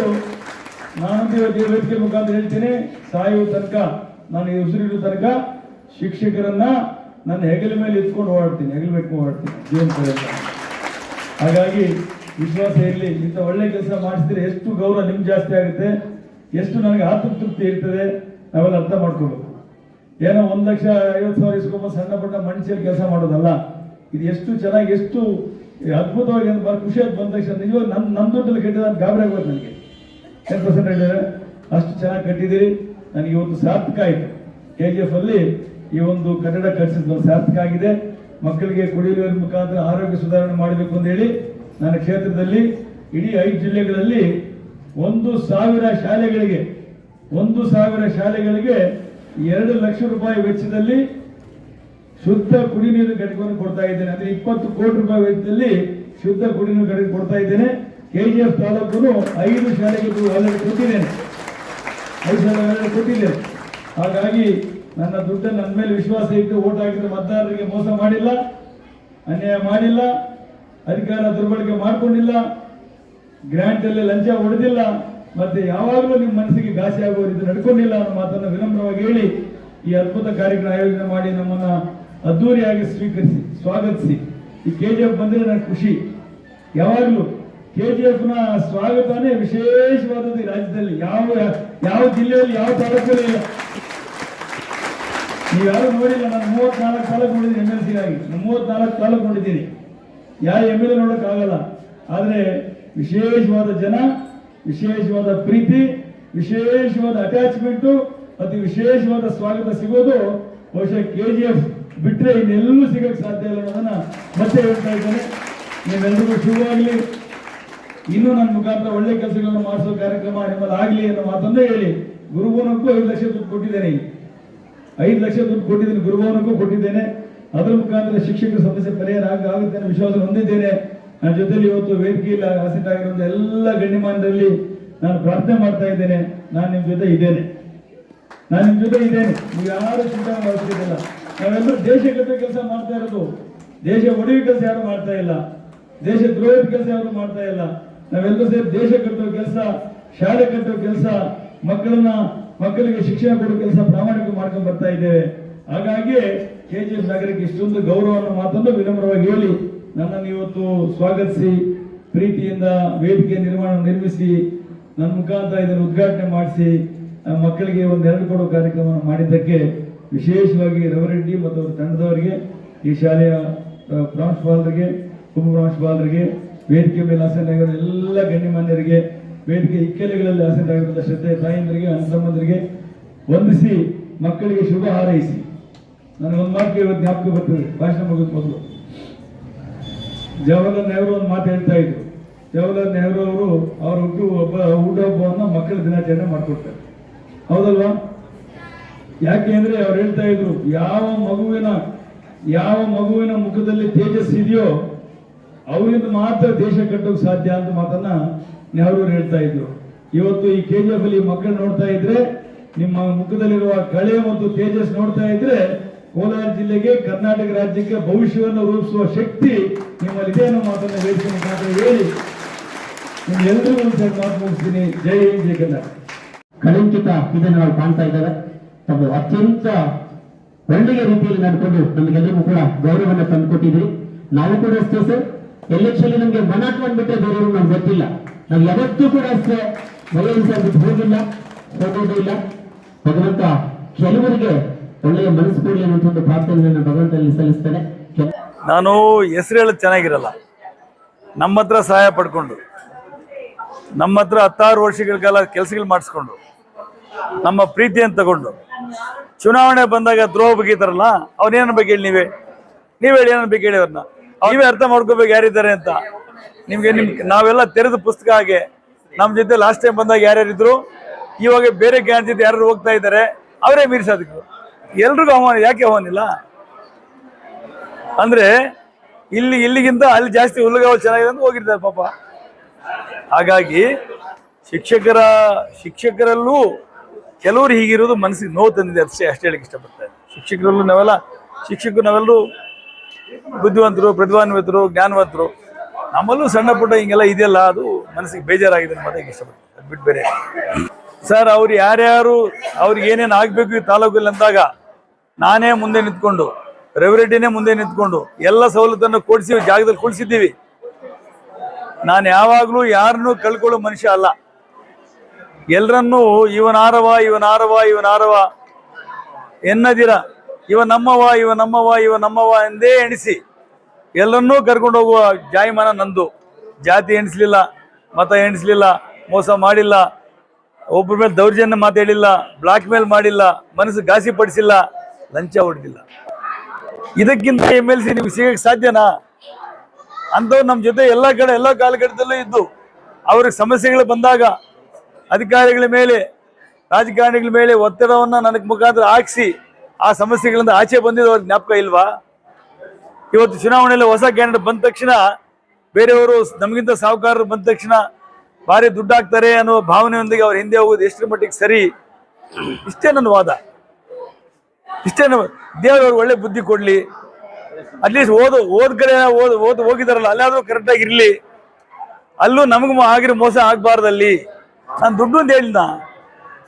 ನಾನಂತೂ ಇವತ್ತು ವೇದಿಕೆ ಮುಖಾಂತರ ಹೇಳ್ತೇನೆ, ಸಾಯುವ ತನಕ, ನಾನು ಈ ಉಸಿರಿಡುವ ತನಕ ಶಿಕ್ಷಕರನ್ನ ನನ್ನ ಹೆಗಲ ಮೇಲೆ ಇತ್ಕೊಂಡು ಓಡಾಡ್ತೀನಿ, ಹೆಗಲ ಮೇಲೆ ಓಡಾಡ್ತೀನಿ. ಜೀವನ ಹಾಗಾಗಿ ವಿಶ್ವಾಸ ಇರಲಿ, ಇಂಥ ಒಳ್ಳೆ ಕೆಲಸ ಮಾಡಿಸಿದ್ರೆ ಎಷ್ಟು ಗೌರವ ನಿಮ್ಗೆ ಜಾಸ್ತಿ ಆಗುತ್ತೆ, ಎಷ್ಟು ನನಗೆ ಆತೃಪ್ತಿ ಇರ್ತದೆ, ನಾವೆಲ್ಲ ಅರ್ಥ ಮಾಡ್ಕೋಬೇಕು. ಏನೋ ಒಂದು ಲಕ್ಷ ಐವತ್ತು ಸಾವಿರ ಇಸ್ಕೊಂಬ ಸಣ್ಣ ಪುಟ್ಟ ಮನುಷ್ಯರು ಕೆಲಸ ಮಾಡೋದಲ್ಲ, ಇದು ಎಷ್ಟು ಚೆನ್ನಾಗಿ, ಎಷ್ಟು ಅದ್ಭುತವಾಗಿ ಅಂತ ಬಾರಿ ಖುಷಿ ಆಯ್ತು ಬಂದ ತಕ್ಷಣ. ನಿಜವಾಗ ನನ್ನ ನನ್ನ ದುಡ್ಡಲ್ಲಿ ಕಟ್ಟಿದ ಅಂತ ಗಾಬರಿ ಆಗೋದು ನನಗೆ. ಟೆನ್ ಪರ್ಸೆಂಟ್ ಹೇಳಿದ್ದಾರೆ ಅಷ್ಟು ಚೆನ್ನಾಗಿ ಕಟ್ಟಿದ್ದೀರಿ, ನನಗೆ ಇವತ್ತು ಸಾರ್ಥಕ ಆಯಿತು. ಕೆ ಜಿ ಎಫ್ ಅಲ್ಲಿ ಈ ಒಂದು ಕಟ್ಟಡ ಕಟ್ಟಿಸಿದ್ರು ಸಾರ್ಥಕ ಆಗಿದೆ. ಮಕ್ಕಳಿಗೆ ಕುಡಿಯುವ ಮುಖಾಂತರ ಆರೋಗ್ಯ ಸುಧಾರಣೆ ಮಾಡಬೇಕು ಅಂತ ಹೇಳಿ ನನ್ನ ಕ್ಷೇತ್ರದಲ್ಲಿ ಇಡೀ ಐದು ಜಿಲ್ಲೆಗಳಲ್ಲಿ ಒಂದು ಸಾವಿರ ಶಾಲೆಗಳಿಗೆ, ಒಂದು ಸಾವಿರ ಶಾಲೆಗಳಿಗೆ ಎರಡು ಲಕ್ಷ ರೂಪಾಯಿ ವೆಚ್ಚದಲ್ಲಿ ಶುದ್ಧ ಕುಡಿ ನೀರು ಘಟಕವನ್ನು ಕೊಡ್ತಾ ಇದ್ದೇನೆ. ಅಂದ್ರೆ ಇಪ್ಪತ್ತು ಕೋಟಿ ರೂಪಾಯಿ ವೆಚ್ಚದಲ್ಲಿ ಶುದ್ಧ ಕುಡಿ ನೀರು ಘಟಕ ಕೊಡ್ತಾ ಇದ್ದೇನೆ. ಕೆಜಿಎಫ್ ತಾಲೂಕು ಐದು ಶಾಲೆಗೆ ಕೊಟ್ಟಿದ್ದೇನೆ. ಐದು ಶಾಲೆಗಳಲ್ಲಿ ಕೊಟ್ಟಿದ್ದೇನೆ. ಹಾಗಾಗಿ ನನ್ನ ದುಡ್ಡ ನನ್ನ ಮೇಲೆ ವಿಶ್ವಾಸ ಇಟ್ಟು ಓಟ್ ಹಾಕಿದ್ರೆ ಮತದಾರರಿಗೆ ಮೋಸ ಮಾಡಿಲ್ಲ, ಅನ್ಯಾಯ ಮಾಡಿಲ್ಲ. ಅಧಿಕಾರ ದುರ್ಬಳಕೆ ಮಾಡಿಕೊಂಡಿಲ್ಲ ಗ್ರಾಂಟ್ ಅಲ್ಲಿ ಲಂಚ ಹೊಡೆದಿಲ್ಲ, ಮತ್ತೆ ಯಾವಾಗಲೂ ನಿಮ್ಮ ಮನಸ್ಸಿಗೆ ಘಾಸಿ ಆಗುವ ರೀತಿ ನಡ್ಕೊಂಡಿಲ್ಲ ಅನ್ನೋ ಮಾತನ್ನು ವಿನಮ್ರವಾಗಿ ಹೇಳಿ ಈ ಅದ್ಭುತ ಕಾರ್ಯಕ್ರಮ ಆಯೋಜನೆ ಮಾಡಿ ನಮ್ಮನ್ನ ಅದ್ದೂರಿಯಾಗಿ ಸ್ವೀಕರಿಸಿ, ಸ್ವಾಗತಿಸಿ. ಈ ಕೆ ಜಿ ಎಫ್ ಬಂದ್ರೆ ನನಗೆ ಖುಷಿ. ಯಾವಾಗಲೂ ಕೆ ಜಿ ಎಫ್ನ ಸ್ವಾಗತನೇ ವಿಶೇಷವಾದದ್ದು ಈ ರಾಜ್ಯದಲ್ಲಿ. ಯಾವ ಯಾವ ಜಿಲ್ಲೆಯಲ್ಲಿ, ಯಾವ ತಾಲೂಕಲ್ಲಿ ಇಲ್ಲ. ನೀವು ಯಾರು ನೋಡಿಲ್ಲ, ನಾನು ಮೂವತ್ನಾಲ್ಕು ತಾಲೂಕು ನೋಡಿದ್ದೀನಿ ಎಂ ಎಲ್ ಸಿ ಆಗಿ ನಾನು ಮೂವತ್ನಾಲ್ಕು ತಾಲೂಕು ನೋಡಿದ್ದೀನಿ. ಯಾವ ಎಂ ಎಲ್ ಎ ನೋಡೋಕ್ಕಾಗಲ್ಲ ಆದರೆ ವಿಶೇಷವಾದ ಜನ, ವಿಶೇಷವಾದ ಪ್ರೀತಿ, ವಿಶೇಷವಾದ ಅಟ್ಯಾಚ್ಮೆಂಟು ಅತಿ ವಿಶೇಷವಾದ ಸ್ವಾಗತ ಸಿಗೋದು ಬಹುಶಃ ಕೆ ಜಿ ಎಫ್ ಬಿಟ್ಟರೆ ಇನ್ನೆಲ್ಲೂ ಸಿಗಕ್ಕೆ ಸಾಧ್ಯ ಇಲ್ಲ ಅನ್ನೋದನ್ನ ಮತ್ತೆ ಹೇಳ್ತಾ ಇದ್ದೇನೆ. ನೀವೆಲ್ಲರಿಗೂ ಶುಭವಾಗಲಿ ಇನ್ನೂ ನನ್ನ ಮುಖಾಂತರ ಒಳ್ಳೆ ಕೆಲಸಗಳನ್ನು ಮಾಡಿಸೋ ಕಾರ್ಯಕ್ರಮ ನಿಮ್ಮಲ್ಲಿ ಆಗಲಿ ಅನ್ನೋ ಮಾತೊಂದೇ ಹೇಳಿ. ಗುರುಭವನಕ್ಕೂ ಐದು ಲಕ್ಷ ದುಡ್ಡು ಕೊಟ್ಟಿದ್ದೇನೆ. ಐದು ಲಕ್ಷ ದುಡ್ಡು ಕೊಟ್ಟಿದ್ದೀನಿ ಗುರುಭವನಕ್ಕೂ ಕೊಟ್ಟಿದ್ದೇನೆ. ಅದರ ಮುಖಾಂತರ ಶಿಕ್ಷಕರ ಸಮಸ್ಯೆ ಪರಿಹಾರ ಆಗ ಆಗುತ್ತೆ ಅನ್ನೋ ವಿಶ್ವಾಸ ಹೊಂದಿದ್ದೇನೆ. ನನ್ನ ಜೊತೆಲಿ ಇವತ್ತು ವೇದಿಕೆಯಲ್ಲಿ ಆಸೀನರಾಗಿರುವಂತ ಎಲ್ಲ ಗಣ್ಯಮಾನರಲ್ಲಿ ನಾನು ಪ್ರಾರ್ಥನೆ ಮಾಡ್ತಾ ಇದ್ದೇನೆ. ನಾನು ನಿಮ್ಮ ಜೊತೆ ಇದ್ದೇನೆ. ನಾನು ನಿಮ್ ಜೊತೆ ಇದ್ದೇನೆ. ನೀವು ಯಾರು ಚಿಂತೆ ಮಾಡ್ತಿದ್ದಿಲ್ಲ ನಾವೆಲ್ಲರೂ ದೇಶ ಕಟ್ಟೋ ಕೆಲಸ ಮಾಡ್ತಾ ಇರೋದು. ದೇಶ ಒಡೆಯುವ ಕೆಲಸ ಯಾರು ಮಾಡ್ತಾ ಇಲ್ಲ. ದೇಶ ದ್ರೋಹದ ಕೆಲಸ ಯಾರು ಮಾಡ್ತಾ ಇಲ್ಲ. ನಾವೆಲ್ಲರೂ ಸೇರಿ ದೇಶ ಕಟ್ಟೋ ಕೆಲಸ, ಶಾಲೆ ಕಟ್ಟೋ ಕೆಲಸ, ಮಕ್ಕಳನ್ನ, ಮಕ್ಕಳಿಗೆ ಶಿಕ್ಷಣ ಕೊಡೋ ಕೆಲಸ ಪ್ರಾಮಾಣಿಕ ಮಾಡ್ಕೊಂಡು ಬರ್ತಾ ಇದ್ದೇವೆ. ಹಾಗಾಗಿ ಕೆ ಜಿ ಎಫ್ ನಗರಕ್ಕೆ ಇಷ್ಟೊಂದು ಗೌರವವನ್ನು ಮಾತನ್ನು ವಿನಮ್ರವಾಗಿ ಹೇಳಿ ನನ್ನನ್ನು ಇವತ್ತು ಸ್ವಾಗತಿಸಿ, ಪ್ರೀತಿಯಿಂದ ವೇದಿಕೆ ನಿರ್ಮಾಣ ನಿರ್ಮಿಸಿ, ನನ್ನ ಮುಖಾಂತರ ಇದನ್ನು ಉದ್ಘಾಟನೆ ಮಾಡಿಸಿ ಮಕ್ಕಳಿಗೆ ಒಂದು ಎರಡು ಕೊಡೋ ಕಾರ್ಯಕ್ರಮವನ್ನು ಮಾಡಿದ್ದಕ್ಕೆ ವಿಶೇಷವಾಗಿ ರವರೆಡ್ಡಿ ಮತ್ತು ಅವರ ತಂಡದವರಿಗೆ, ಈ ಶಾಲೆಯ ಪ್ರಾಂಶುಪಾಲರಿಗೆ ಉಪಪ್ರಾಂಶುಪಾಲರಿಗೆ ವೇದಿಕೆ ಮೇಲೆ ಆಸೀನರಾಗಿರೋ ಎಲ್ಲ ಗಣ್ಯಮಾನ್ಯರಿಗೆ, ವೇದಿಕೆ ಇಕ್ಕೆಲೆಗಳಲ್ಲಿ ಆಸೀನರಾಗಿರುವಂಥ ಶ್ರದ್ಧೆ ತಾಯಂದರಿಗೆ ಸಂಬಂಧರಿಗೆ ವಂದಿಸಿ ಮಕ್ಕಳಿಗೆ ಶುಭ ಹಾರೈಸಿ. ನನಗೆ ಒಂದು ಮಾತು ಇವತ್ತು ಜ್ಞಾಪಕ ಬರ್ತದೆ. ಭಾಷಣ ಮುಗಿದ ಮೊದಲು. ಜವಾಹರ್ಲಾಲ್ ನೆಹರು ಒಂದು ಮಾತು ಹೇಳ್ತಾ ಇದ್ರು. ಜವಾಹರ್ಲಾಲ್ ನೆಹರು ಅವರು, ಅವ್ರ ಹುಟ್ಟು ಒಬ್ಬ ಹುಟ್ಟುಹಬ್ಬವನ್ನು ಮಕ್ಕಳ ದಿನಾಚರಣೆ ಮಾಡಿಕೊಡ್ತಾರೆ. ಹೌದಲ್ವಾ? ಯಾಕೆ ಅಂದ್ರೆ ಅವ್ರು ಹೇಳ್ತಾ ಇದ್ರು, ಯಾವ ಮಗುವಿನ ಯಾವ ಮಗುವಿನ ಮುಖದಲ್ಲಿ ತೇಜಸ್ ಇದೆಯೋ, ಅವರಿಂದ ಮಾತ್ರ ದೇಶ ಕಟ್ಟೋಕೆ ಸಾಧ್ಯ ಅಂತ ಮಾತನ್ನ ನೆಹರು ಹೇಳ್ತಾ ಇದ್ರು. ಇವತ್ತು ಈ ಕೆ ಜಿ ಎಫ್ ಅಲ್ಲಿ ಮಕ್ಕಳು ನೋಡ್ತಾ ಇದ್ರೆ, ನಿಮ್ಮ ಮುಖದಲ್ಲಿರುವ ಕಳೆ ಮತ್ತು ತೇಜಸ್ ನೋಡ್ತಾ ಇದ್ರೆ ಕೋಲಾರ ಜಿಲ್ಲೆಗೆ ಕರ್ನಾಟಕ ರಾಜ್ಯಕ್ಕೆ ಭವಿಷ್ಯವನ್ನು ರೂಪಿಸುವ ಶಕ್ತಿ ನಿಮ್ಮಲ್ಲಿ ಇದೆ ಅನ್ನೋ ಮಾತನ್ನು ವೇದಿಕೆ ಮುಖಾಂತರ ಹೇಳಿ. ನಿಮ್ಗೆಲ್ಲರಿಗೂ ಒಂದು ಮಾತು ಮುಗಿಸ್ತೀನಿ. ಜೈ ಜೈ ಕನ್ನಡ. ಕಳಂಕಿತ ಇದನ್ನು ನಾವು ಕಾಣ್ತಾ ಇದ್ದೇವೆ. ತಮ್ಮ ಅತ್ಯಂತ ಒಳ್ಳೆಯ ರೀತಿಯಲ್ಲಿ ನಡ್ಕೊಂಡು ನಮಗೆಲ್ಲರಿಗೂ ಕೂಡ ಗೌರವವನ್ನು ತಂದುಕೊಟ್ಟಿದ್ರಿ ನಾವು ಕೂಡ ಅಷ್ಟೇ ಸರ್. ಎಲೆಕ್ಷನ್ ನಮಗೆ ಮನ ಬಂದ್ಬಿಟ್ರೆ ಬೇರೆಯವರು ನಮ್ಗೆ ಗೊತ್ತಿಲ್ಲ. ನಾವು ಯಾವತ್ತೂ ಕೂಡ ಅಷ್ಟೇ. ವೈಎಸ್ ಹೋಗಿಲ್ಲ, ಹೋಗೋದು ಇಲ್ಲ. ಭಗವಂತ ಕೆಲವರಿಗೆ ಒಳ್ಳೆಯ ಮನಸ್ಸು ಒಂದು ಪ್ರಾರ್ಥನೆಯನ್ನು ಭಗವಂತನಲ್ಲಿ ನಾನು ಹೆಸರು ಹೇಳೋದು ಚೆನ್ನಾಗಿರಲ್ಲ. ನಮ್ಮ ಹತ್ರ ಸಹಾಯ ಪಡ್ಕೊಂಡು, ನಮ್ಮ ಹತ್ರ ಹತ್ತಾರು ವರ್ಷಗಳ ಕಾಲ ಕೆಲಸಗಳು ಮಾಡಿಸ್ಕೊಂಡು, ನಮ್ಮ ಪ್ರೀತಿಯನ್ನು ತಗೊಂಡು, ಚುನಾವಣೆ ಬಂದಾಗ ದ್ರೋಹ ಬಗೀತಾರಲ್ಲ, ಅವನೇನ ಬಗ್ಗೆ ಹೇಳಿ ನೀವೇ? ನೀವ್ ಹೇಳಿ ಏನನ್ನ ಬಗ್ಗೆ ಹೇಳಿ ಅವ್ರನ್ನ ನೀವೇ ಅರ್ಥ ಮಾಡ್ಕೋಬೇಕು ಯಾರಿದ್ದಾರೆ ಅಂತ. ನಿಮ್ಗೆ ನಿಮ್, ನಾವೆಲ್ಲ ತೆರೆದ ಪುಸ್ತಕ ಹಾಗೆ ನಮ್ಮ ಜೊತೆ ಲಾಸ್ಟ್ ಟೈಮ್ ಬಂದಾಗ ಯಾರ್ಯಾರಿದ್ರು? ಇವಾಗ ಬೇರೆ ಗ್ಯಾನ್ ಜೊತೆ ಯಾರು ಹೋಗ್ತಾ ಇದ್ದಾರೆ, ಅವರೇ ಮೀರಿಸೋದಕ್ಕೆ. ಎಲ್ರಿಗೂ ಆಹ್ವಾನ ಯಾಕೆ ಅವಮಾನಿಲ್ಲ ಅಂದ್ರೆ ಇಲ್ಲಿ, ಇಲ್ಲಿಗಿಂತ ಅಲ್ಲಿ ಜಾಸ್ತಿ ಹುಲ್ಲುಗಾವಲು ಚೆನ್ನಾಗಿದೆ ಅಂತ ಹೋಗಿರ್ತಾರೆ ಪಾಪ. ಹಾಗಾಗಿ ಶಿಕ್ಷಕರ, ಶಿಕ್ಷಕರಲ್ಲೂ ಕೆಲವರು ಹೀಗಿರೋದು ಮನಸ್ಸಿಗೆ ನೋವು ತಂದಿದೆ, ಅಷ್ಟೇ ಅಷ್ಟೇ ಹೇಳಕ್ಕೆ ಇಷ್ಟಪಡ್ತಾರೆ ಶಿಕ್ಷಕರಲ್ಲೂ ನಾವೆಲ್ಲ, ಶಿಕ್ಷಕರು ನಾವೆಲ್ಲರೂ ಬುದ್ಧಿವಂತರು, ಪ್ರತಿಭಾನ್ವಿತರು, ಜ್ಞಾನವಂತರು. ನಮ್ಮಲ್ಲೂ ಸಣ್ಣ ಪುಟ್ಟ ಹಿಂಗೆಲ್ಲ ಇದೆಯಲ್ಲ, ಅದು ಮನಸ್ಸಿಗೆ ಬೇಜಾರಾಗಿದೆ ಅಂತ ಮಾತಾಗಿ ಇಷ್ಟಪಡ್ತಾರೆ ಅದು ಬಿಟ್ಟು ಬೇರೆ. ಸರ್, ಅವ್ರು ಯಾರ್ಯಾರು, ಅವ್ರಿಗೆ ಏನೇನು ಆಗಬೇಕು ಈ ತಾಲೂಕಲ್ಲಿ ಅಂದಾಗ ನಾನೇ ಮುಂದೆ ನಿಂತ್ಕೊಂಡು ರೆವರೆಡ್ಡಿನೇ ಮುಂದೆ ನಿಂತ್ಕೊಂಡು ಎಲ್ಲ ಸವಲತ್ತನ್ನು ಕೊಡಿಸಿ ಜಾಗದಲ್ಲಿ ಕೊಡಿಸಿದ್ದೀವಿ. ನಾನು ಯಾವಾಗಲೂ ಯಾರನ್ನೂ ಕಳ್ಕೊಳ್ಳೋ ಮನುಷ್ಯ ಅಲ್ಲ. ಎಲ್ಲರನ್ನೂ ಇವನಾರವ ಇವನಾರವ ಇವನಾರವ ಎನ್ನದಿರ. ಇವ ನಮ್ಮವ ಇವ ನಮ್ಮವ ಇವ ನಮ್ಮವ ಎಂದೇ ಎಣಿಸಿ ಎಲ್ಲರನ್ನೂ ಕರ್ಕೊಂಡು ಹೋಗುವ ಜಾಯಮಾನ ನಂದು. ಜಾತಿ ಎಣಿಸ್ಲಿಲ್ಲ, ಮತ ಎಣಿಸ್ಲಿಲ್ಲ, ಮೋಸ ಮಾಡಿಲ್ಲ ಒಬ್ಬರ ಮೇಲೆ ದೌರ್ಜನ್ಯ ಮಾತಾಡಿಲ್ಲ, ಬ್ಲಾಕ್ ಮೇಲ್ ಮಾಡಿಲ್ಲ, ಮನಸ್ಸು ಘಾಸಿ ಪಡಿಸಿಲ್ಲ ಲಂಚ ಹೊಡೆದಿಲ್ಲ. ಇದಕ್ಕಿಂತ ಎಂ ಎಲ್ ಸಿ ನಿಮ್ಗೆ ಸಿಗಕ್ಕೆ ಸಾಧ್ಯನಾ? ಅಂಥವ್ರು ನಮ್ಮ ಜೊತೆ ಎಲ್ಲ ಕಡೆ, ಎಲ್ಲ ಕಾಲಘಟ್ಟದಲ್ಲೂ ಇದ್ದು ಅವ್ರಿಗೆ ಸಮಸ್ಯೆಗಳು ಬಂದಾಗ ಅಧಿಕಾರಿಗಳ ಮೇಲೆ, ರಾಜಕಾರಣಿಗಳ ಮೇಲೆ ಒತ್ತಡವನ್ನ ನನಗೆ ಮುಖಾಂತರ ಹಾಕಿಸಿ ಆ ಸಮಸ್ಯೆಗಳಿಂದ ಆಚೆ ಬಂದಿದ್ದು ಅವ್ರಿಗೆ ಜ್ಞಾಪಕ ಇಲ್ವಾ? ಇವತ್ತು ಚುನಾವಣೆಯಲ್ಲಿ ಹೊಸ ಕ್ಯಾಂಡಿಡೇಟ್ ಬಂದ ತಕ್ಷಣ ಬೇರೆಯವರು ನಮಗಿಂತ ಸಾಹುಕಾರರು ಬಂದ ತಕ್ಷಣ ಭಾರಿ ದುಡ್ಡಾಗ್ತಾರೆ ಅನ್ನೋ ಭಾವನೆಯೊಂದಿಗೆ ಅವ್ರ ಹಿಂದೆ ಹೋಗೋದು ಎಷ್ಟರ ಮಟ್ಟಿಗೆ ಸರಿ? ಇಷ್ಟೇ ನನ್ನ ವಾದ. ಇಷ್ಟೇ ದೇವರವ್ರು ಒಳ್ಳೆ ಬುದ್ಧಿ ಕೊಡ್ಲಿ. ಅಟ್ಲೀಸ್ಟ್ ಓದು, ಓದ್ ಕಡೆ ಓದ್ ಓದ್ ಹೋಗಿದಾರಲ್ಲ, ಅಲ್ಲಾದ್ರೂ ಕರೆಕ್ಟಾಗಿ ಇರ್ಲಿ. ಅಲ್ಲೂ ನಮಗೂ ಆಗಿರೋ ಮೋಸ ಆಗ್ಬಾರ್ದಲ್ಲಿ. ನಾನು ದುಡ್ಡು ಅಂತ ಹೇಳಿದ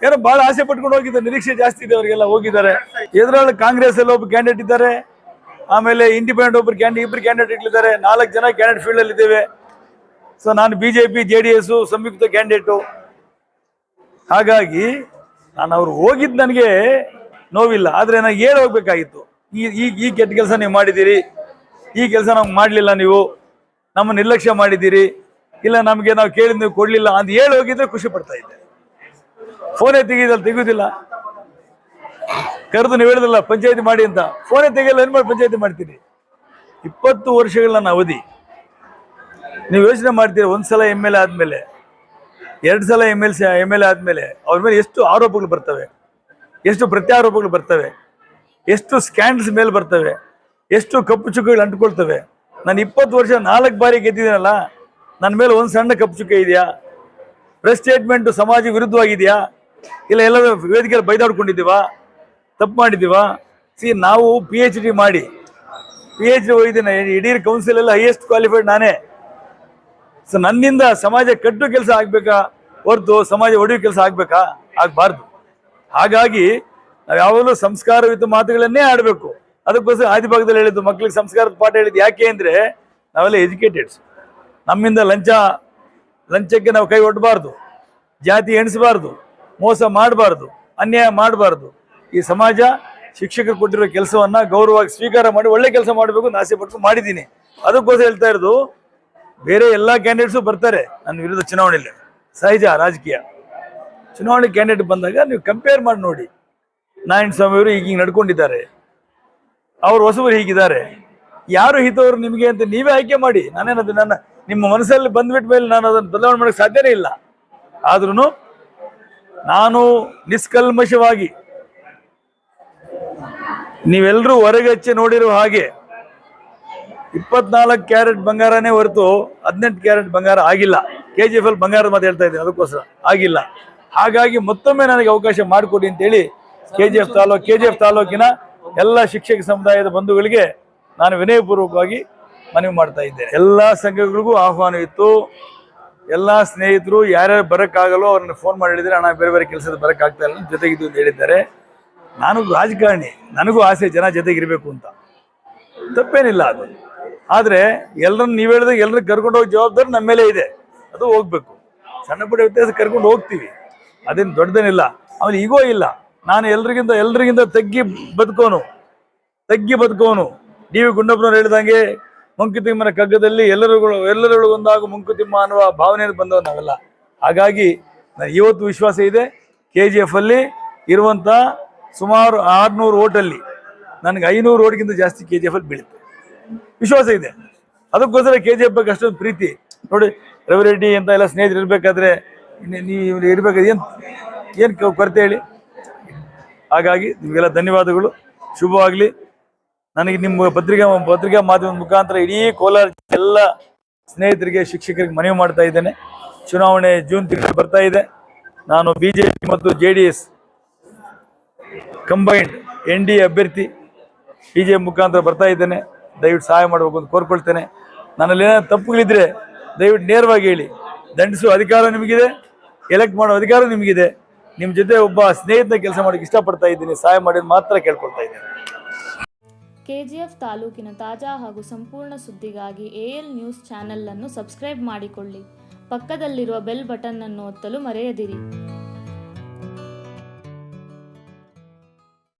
ಏನೋ ಬಹಳ ಆಸೆ ಪಟ್ಕೊಂಡು ಹೋಗಿದ್ದೆ ನಿರೀಕ್ಷೆ ಜಾಸ್ತಿ ಇದೆ ಅವರಿಗೆಲ್ಲ ಹೋಗಿದ್ದಾರೆ. ಎದುರಲ್ಲಿ ಕಾಂಗ್ರೆಸ್ ಅಲ್ಲಿ ಒಬ್ಬ ಕ್ಯಾಂಡಿಡೇಟ್ ಇದ್ದಾರೆ. ಆಮೇಲೆ ಇಂಡಿಪೆಂಡೆಂಟ್ ಒಬ್ಬರು ಕ್ಯಾಂಡಿ ಇಬ್ಬರು ಕ್ಯಾಂಡಿಡೇಟ್ ಇದ್ದಾರೆ ನಾಲ್ಕು ಜನ ಕ್ಯಾಂಡಿಡೇಟ್ ಫೀಲ್ಡ್ ಅಲ್ಲಿ ಇದ್ದೇವೆ. ಸೊ ನಾನು ಬಿಜೆಪಿ ಜೆ ಡಿ ಎಸ್ ಸಂಯುಕ್ತ ಕ್ಯಾಂಡಿಡೇಟು ಹಾಗಾಗಿ ನಾನು ಅವ್ರು ಹೋಗಿದ್ದು ನನಗೆ ನೋವಿಲ್ಲ. ಆದರೆ ನಾ ಹೇಳಿ ಹೋಗ್ಬೇಕಾಗಿತ್ತು. ಈ ಈ ಈ ಕೆಟ್ಟ ಕೆಲಸ ನೀವು ಮಾಡಿದ್ದೀರಿ. ಈ ಕೆಲಸ ನಮ್ಗೆ ಮಾಡಲಿಲ್ಲ ನೀವು. ನಮ್ಮ ನಿರ್ಲಕ್ಷ್ಯ ಮಾಡಿದ್ದೀರಿ. ಇಲ್ಲ, ನಮಗೆ ನಾವು ಕೇಳಿದ ನೀವು ಕೊಡಲಿಲ್ಲ ಅಂತ ಹೇಳಿ ಹೋಗಿದ್ರೆ ಖುಷಿ ಪಡ್ತಾ ಇದ್ದೆ. ಫೋನೇ ತೆಗೀದಲ್ಲ ತೆಗೆಯೋದಿಲ್ಲ. ಕರೆದು ನೀವು ಹೇಳಿದಲ್ಲ ಪಂಚಾಯತಿ ಮಾಡಿ ಅಂತ. ಫೋನೇ ತೆಗಿಯಲ್ಲ, ಏನು ಮಾಡಿ ಪಂಚಾಯತಿ ಮಾಡ್ತೀರಿ? ಇಪ್ಪತ್ತು ವರ್ಷಗಳ ನನ್ನ ಅವಧಿ. ನೀವು ಯೋಚನೆ ಮಾಡ್ತೀರಿ ಒಂದ್ಸಲ ಎಂ ಎಲ್ ಎ ಆದ್ಮೇಲೆ, ಎರಡು ಸಲ M L C, M L A ಆದ್ಮೇಲೆ, ಅವ್ರ ಮೇಲೆ ಎಷ್ಟು ಆರೋಪಗಳು ಬರ್ತವೆ. ಎಷ್ಟು ಪ್ರತ್ಯಾರೋಪಗಳು ಬರ್ತವೆ, ಎಷ್ಟು ಸ್ಕ್ಯಾಂಡಲ್ಸ್ ಮೇಲೆ ಬರ್ತವೆ, ಎಷ್ಟು ಕಪ್ಪು ಚುಕ್ಕುಗಳು ಅಂಟ್ಕೊಳ್ತವೆ. ನಾನು ಇಪ್ಪತ್ತು ವರ್ಷ ನಾಲ್ಕು ಬಾರಿ ಗೆದ್ದಿದ್ದೀನಲ್ಲ, ನನ್ನ ಮೇಲೆ ಒಂದು ಸಣ್ಣ ಕಪ್ಪು ಚುಕ್ಕೆ ಇದೆಯಾ? ಪ್ರೆಸ್ ಸ್ಟೇಟ್ಮೆಂಟ್ ಸಮಾಜ ವಿರುದ್ಧವಾಗಿದೆಯಾ? ಇಲ್ಲ ಎಲ್ಲ ವೇದಿಕೆಯಲ್ಲಿ ಬೈದಾಡ್ಕೊಂಡಿದ್ದೀವಾ? ತಪ್ಪು ಮಾಡಿದ್ದೀವಾ? ಸಿ, ನಾವು ಪಿ ಎಚ್ ಡಿ ಮಾಡಿ ಪಿ ಎಚ್ ಡಿ ಹೋಗಿದ್ದೀನಿ ಇಡೀ ಕೌನ್ಸಿಲ್ ಎಲ್ಲ ಹೈಯೆಸ್ಟ್ ಕ್ವಾಲಿಫೈಡ್ ನಾನೇ. ಸೊ ನನ್ನಿಂದ ಸಮಾಜ ಕಟ್ಟು ಕೆಲಸ ಆಗಬೇಕಾ? ಹೊರತು ಸಮಾಜ ಒಡೆಯುವ ಕೆಲಸ ಆಗಬೇಕಾ? ಆಗ್ಬಾರ್ದು. ಹಾಗಾಗಿ ನಾವು ಯಾವಾಗಲೂ ಸಂಸ್ಕಾರಯುತ ಮಾತುಗಳನ್ನೇ ಆಡಬೇಕು. ಅದಕ್ಕೋಸ್ಕರ ಆದಿಭಾಗದಲ್ಲಿ ಹೇಳಿದ್ದು ಮಕ್ಕಳಿಗೆ ಸಂಸ್ಕಾರದ ಪಾಠ ಹೇಳಿದ್ದು ಯಾಕೆ ಅಂದರೆ ನಾವೆಲ್ಲ ಎಜುಕೇಟೆಡ್ಸ್. ನಮ್ಮಿಂದ ಲಂಚ, ಲಂಚಕ್ಕೆ ನಾವು ಕೈ ಒಡ್ಡಬಾರ್ದು ಜಾತಿ ಎಣಿಸಬಾರ್ದು. ಮೋಸ ಮಾಡಬಾರ್ದು. ಅನ್ಯಾಯ ಮಾಡಬಾರ್ದು. ಈ ಸಮಾಜ ಶಿಕ್ಷಕರು ಕೊಟ್ಟಿರೋ ಕೆಲಸವನ್ನ ಗೌರವವಾಗಿ ಸ್ವೀಕಾರ ಮಾಡಿ ಒಳ್ಳೆ ಕೆಲಸ ಮಾಡಬೇಕು ಅಂತ ಆಸೆ ಪಟ್ಟು ಮಾಡಿದ್ದೀನಿ. ಅದಕ್ಕೋಸ್ಕರ ಹೇಳ್ತಾ ಇರೋದು, ಬೇರೆ ಎಲ್ಲ ಕ್ಯಾಂಡಿಡೇಟ್ಸು ಬರ್ತಾರೆ. ನನ್ನ ವಿರುದ್ಧ ಚುನಾವಣೆಯಲ್ಲಿ ಸಹಜ, ರಾಜಕೀಯ. ಚುನಾವಣೆ ಕ್ಯಾಂಡಿಡೇಟ್ ಬಂದಾಗ ನೀವು ಕಂಪೇರ್ ಮಾಡಿ ನೋಡಿ. ನಾರಾಯಣ ಸ್ವಾಮಿ ಅವರು ಈಗ ಹಿಂಗೆ ನಡ್ಕೊಂಡಿದ್ದಾರೆ. ಅವರು ಹೊಸಬರು ಹೀಗಿದ್ದಾರೆ. ಯಾರು ಹಿತವರು ನಿಮಗೆ ಅಂತ ನೀವೇ ಆಯ್ಕೆ ಮಾಡಿ. ನಾನೇನದು ನನ್ನ, ನಿಮ್ಮ ಮನಸ್ಸಲ್ಲಿ ಬಂದ್ಬಿಟ್ಟ ಮೇಲೆ ನಾನು ಅದನ್ನು ಬದಲಾವಣೆ ಮಾಡೋಕ್ಕೆ ಸಾಧ್ಯನೇ ಇಲ್ಲ. ಆದ್ರೂ ನಾನು ನಿಷ್ಕಲ್ಮಶವಾಗಿ ನೀವೆಲ್ಲರೂ ಹೊರಗಚ್ಚಿ ನೋಡಿರೋ ಹಾಗೆ ಇಪ್ಪತ್ನಾಲ್ಕು ಕ್ಯಾರೆಟ್ ಬಂಗಾರನೇ ಹೊರತು ಹದಿನೆಂಟು ಕ್ಯಾರೆಟ್ ಬಂಗಾರ ಆಗಿಲ್ಲ. ಕೆ ಜಿ ಎಫ್ ಎಲ್ ಬಂಗಾರದ ಮಾತು ಹೇಳ್ತಾ ಇದ್ದೀನಿ, ಅದಕ್ಕೋಸ್ಕರ ಆಗಿಲ್ಲ. ಹಾಗಾಗಿ ಮತ್ತೊಮ್ಮೆ ನನಗೆ ಅವಕಾಶ ಮಾಡಿಕೊಡಿ ಅಂತೇಳಿ ಕೆ ಜಿ ಎಫ್ ತಾಲೂಕು ಕೆ ಜಿ ಎಫ್ ತಾಲೂಕಿನ ಎಲ್ಲ ಶಿಕ್ಷಕ ಸಮುದಾಯದ ಬಂಧುಗಳಿಗೆ ನಾನು ವಿನಯಪೂರ್ವಕವಾಗಿ ಮನವಿ ಮಾಡ್ತಾ ಇದ್ದೇನೆ. ಎಲ್ಲ ಸಂಘಗಳಿಗೂ ಆಹ್ವಾನ ಇತ್ತು. ಎಲ್ಲ ಸ್ನೇಹಿತರು ಯಾರ್ಯಾರು ಬರೋಕ್ಕಾಗಲ್ಲೋ ಅವ್ರನ್ನ ಫೋನ್ ಮಾಡಿ ಹೇಳಿದ್ರೆ ನಾನು ಬೇರೆ ಬೇರೆ ಕೆಲಸದ ಬರೋಕ್ಕಾಗ್ತಾ ಇಲ್ಲ ಜೊತೆಗಿದ್ದು ಅಂತ ಹೇಳಿದ್ದಾರೆ. ನಾನು ರಾಜಕಾರಣಿ. ನನಗೂ ಆಸೆ ಜನ ಜೊತೆಗಿರಬೇಕು ಅಂತ. ತಪ್ಪೇನಿಲ್ಲ ಅದು. ಆದರೆ ಎಲ್ಲರನ್ನ ನೀವು ಹೇಳಿದಾಗ ಎಲ್ಲರೂ ಕರ್ಕೊಂಡು ಹೋಗಿ ಜವಾಬ್ದಾರಿ ನಮ್ಮ ಮೇಲೆ ಇದೆ. ಅದು ಹೋಗ್ಬೇಕು. ಸಣ್ಣ ಪುಟ್ಟ ವ್ಯತ್ಯಾಸ ಕರ್ಕೊಂಡು ಹೋಗ್ತೀವಿ. ಅದೇನು ದೊಡ್ಡದೇನಿಲ್ಲ. ಆಮೇಲೆ ಈಗೋ ಇಲ್ಲ. ನಾನು ಎಲ್ರಿಗಿಂತ ಎಲ್ರಿಗಿಂತ ತಗ್ಗಿ ಬದುಕೋನು. ತಗ್ಗಿ ಬದುಕೋನು. ಡಿ ವಿ ಗುಂಡಪ್ಪನವ್ರು ಹೇಳಿದಂಗೆ ಮಂಕುತಿಮ್ಮನ ಕಗ್ಗದಲ್ಲಿ ಎಲ್ಲರೂ ಎಲ್ಲರೂ ಒಂದಾಗು ಮಂಕುತಿಮ್ಮ ಅನ್ನುವ ಭಾವನೆಯಲ್ಲಿ ಬಂದವ ನಾವೆಲ್ಲ. ಹಾಗಾಗಿ ನನಗೆ ಇವತ್ತು ವಿಶ್ವಾಸ ಇದೆ. ಕೆ ಜಿ ಎಫ್ ಅಲ್ಲಿ ಇರುವಂಥ ಸುಮಾರು ಆರುನೂರು ಓಟಲ್ಲಿ ನನಗೆ ಐನೂರು ಓಟ್ಗಿಂತ ಜಾಸ್ತಿ ಕೆ ಜಿ ಎಫ್ ಅಲ್ಲಿ ಬೀಳುತ್ತೆ. ವಿಶ್ವಾಸ ಇದೆ. ಅದಕ್ಕೋಸ್ಕರ ಕೆ ಜಿ ಎಫ್ ಬಗ್ಗೆ ಅಷ್ಟೊಂದು ಪ್ರೀತಿ. ನೋಡಿ ರವಿರೆಡ್ಡಿ ಅಂತ ಎಲ್ಲ ಸ್ನೇಹಿತರು ಇರಬೇಕಾದ್ರೆ ನೀವು ಇರಬೇಕು ಏನು ಏನು ಕೊರತೆ ಹೇಳಿ? ಹಾಗಾಗಿ ನಿಮಗೆಲ್ಲ ಧನ್ಯವಾದಗಳು. ಶುಭವಾಗಲಿ. ನನಗೆ ನಿಮ್ಮ ಪತ್ರಿಕಾ ಪತ್ರಿಕಾ ಮಾಧ್ಯಮದ ಮುಖಾಂತರ ಇಡೀ ಕೋಲಾರ ಎಲ್ಲ ಸ್ನೇಹಿತರಿಗೆ, ಶಿಕ್ಷಕರಿಗೆ ಮನವಿ ಮಾಡ್ತಾ ಇದ್ದೇನೆ. ಚುನಾವಣೆ ಜೂನ್ ತಿಂಗಳು ಬರ್ತಾ ಇದೆ. ನಾನು ಬಿ ಜೆ ಪಿ ಮತ್ತು J D S combined N D ಅಭ್ಯರ್ಥಿ ಬಿ ಜೆ ಪಿ ಮುಖಾಂತರ ಬರ್ತಾ ಇದ್ದೇನೆ. ದಯವಿಟ್ಟು ಸಹಾಯ ಮಾಡಬೇಕು ಅಂತ ಕೋರ್ಕೊಳ್ತೇನೆ. ನನ್ನಲ್ಲಿ ಏನಾದರೂ ತಪ್ಪುಗಳಿದ್ರೆ ದಯವಿಟ್ಟು ನೇರವಾಗಿ ಹೇಳಿ. ದಂಡಿಸುವ ಅಧಿಕಾರ ನಿಮಗಿದೆ. ಎಲೆಕ್ಟ್ ಮಾಡೋ ಅಧಿಕಾರ ನಿಮಗಿದೆ. ನಿಮ್ಮ ಜೊತೆ ಒಬ್ಬ ಸ್ನೇಹಿತನ ಕೆಲಸ ಮಾಡೋಕ್ಕೆ ಇಷ್ಟಪಡ್ತಾ ಇದ್ದೀನಿ. ಸಹಾಯ ಮಾಡಿ ಮಾತ್ರ ಕೇಳ್ಕೊಳ್ತಾ ಇದ್ದೀನಿ. ಕೆಜಿಎಫ್ ತಾಲೂಕಿನ ತಾಜಾ ಹಾಗೂ ಸಂಪೂರ್ಣ ಸುದ್ದಿಗಾಗಿ ಎಎಲ್ ನ್ಯೂಸ್ ಚಾನೆಲ್ ಅನ್ನು ಸಬ್ಸ್ಕ್ರೈಬ್ ಮಾಡಿಕೊಳ್ಳಿ. ಪಕ್ಕದಲ್ಲಿರುವ ಬೆಲ್ ಬಟನ್ ಅನ್ನು ಒತ್ತಲು ಮರೆಯದಿರಿ.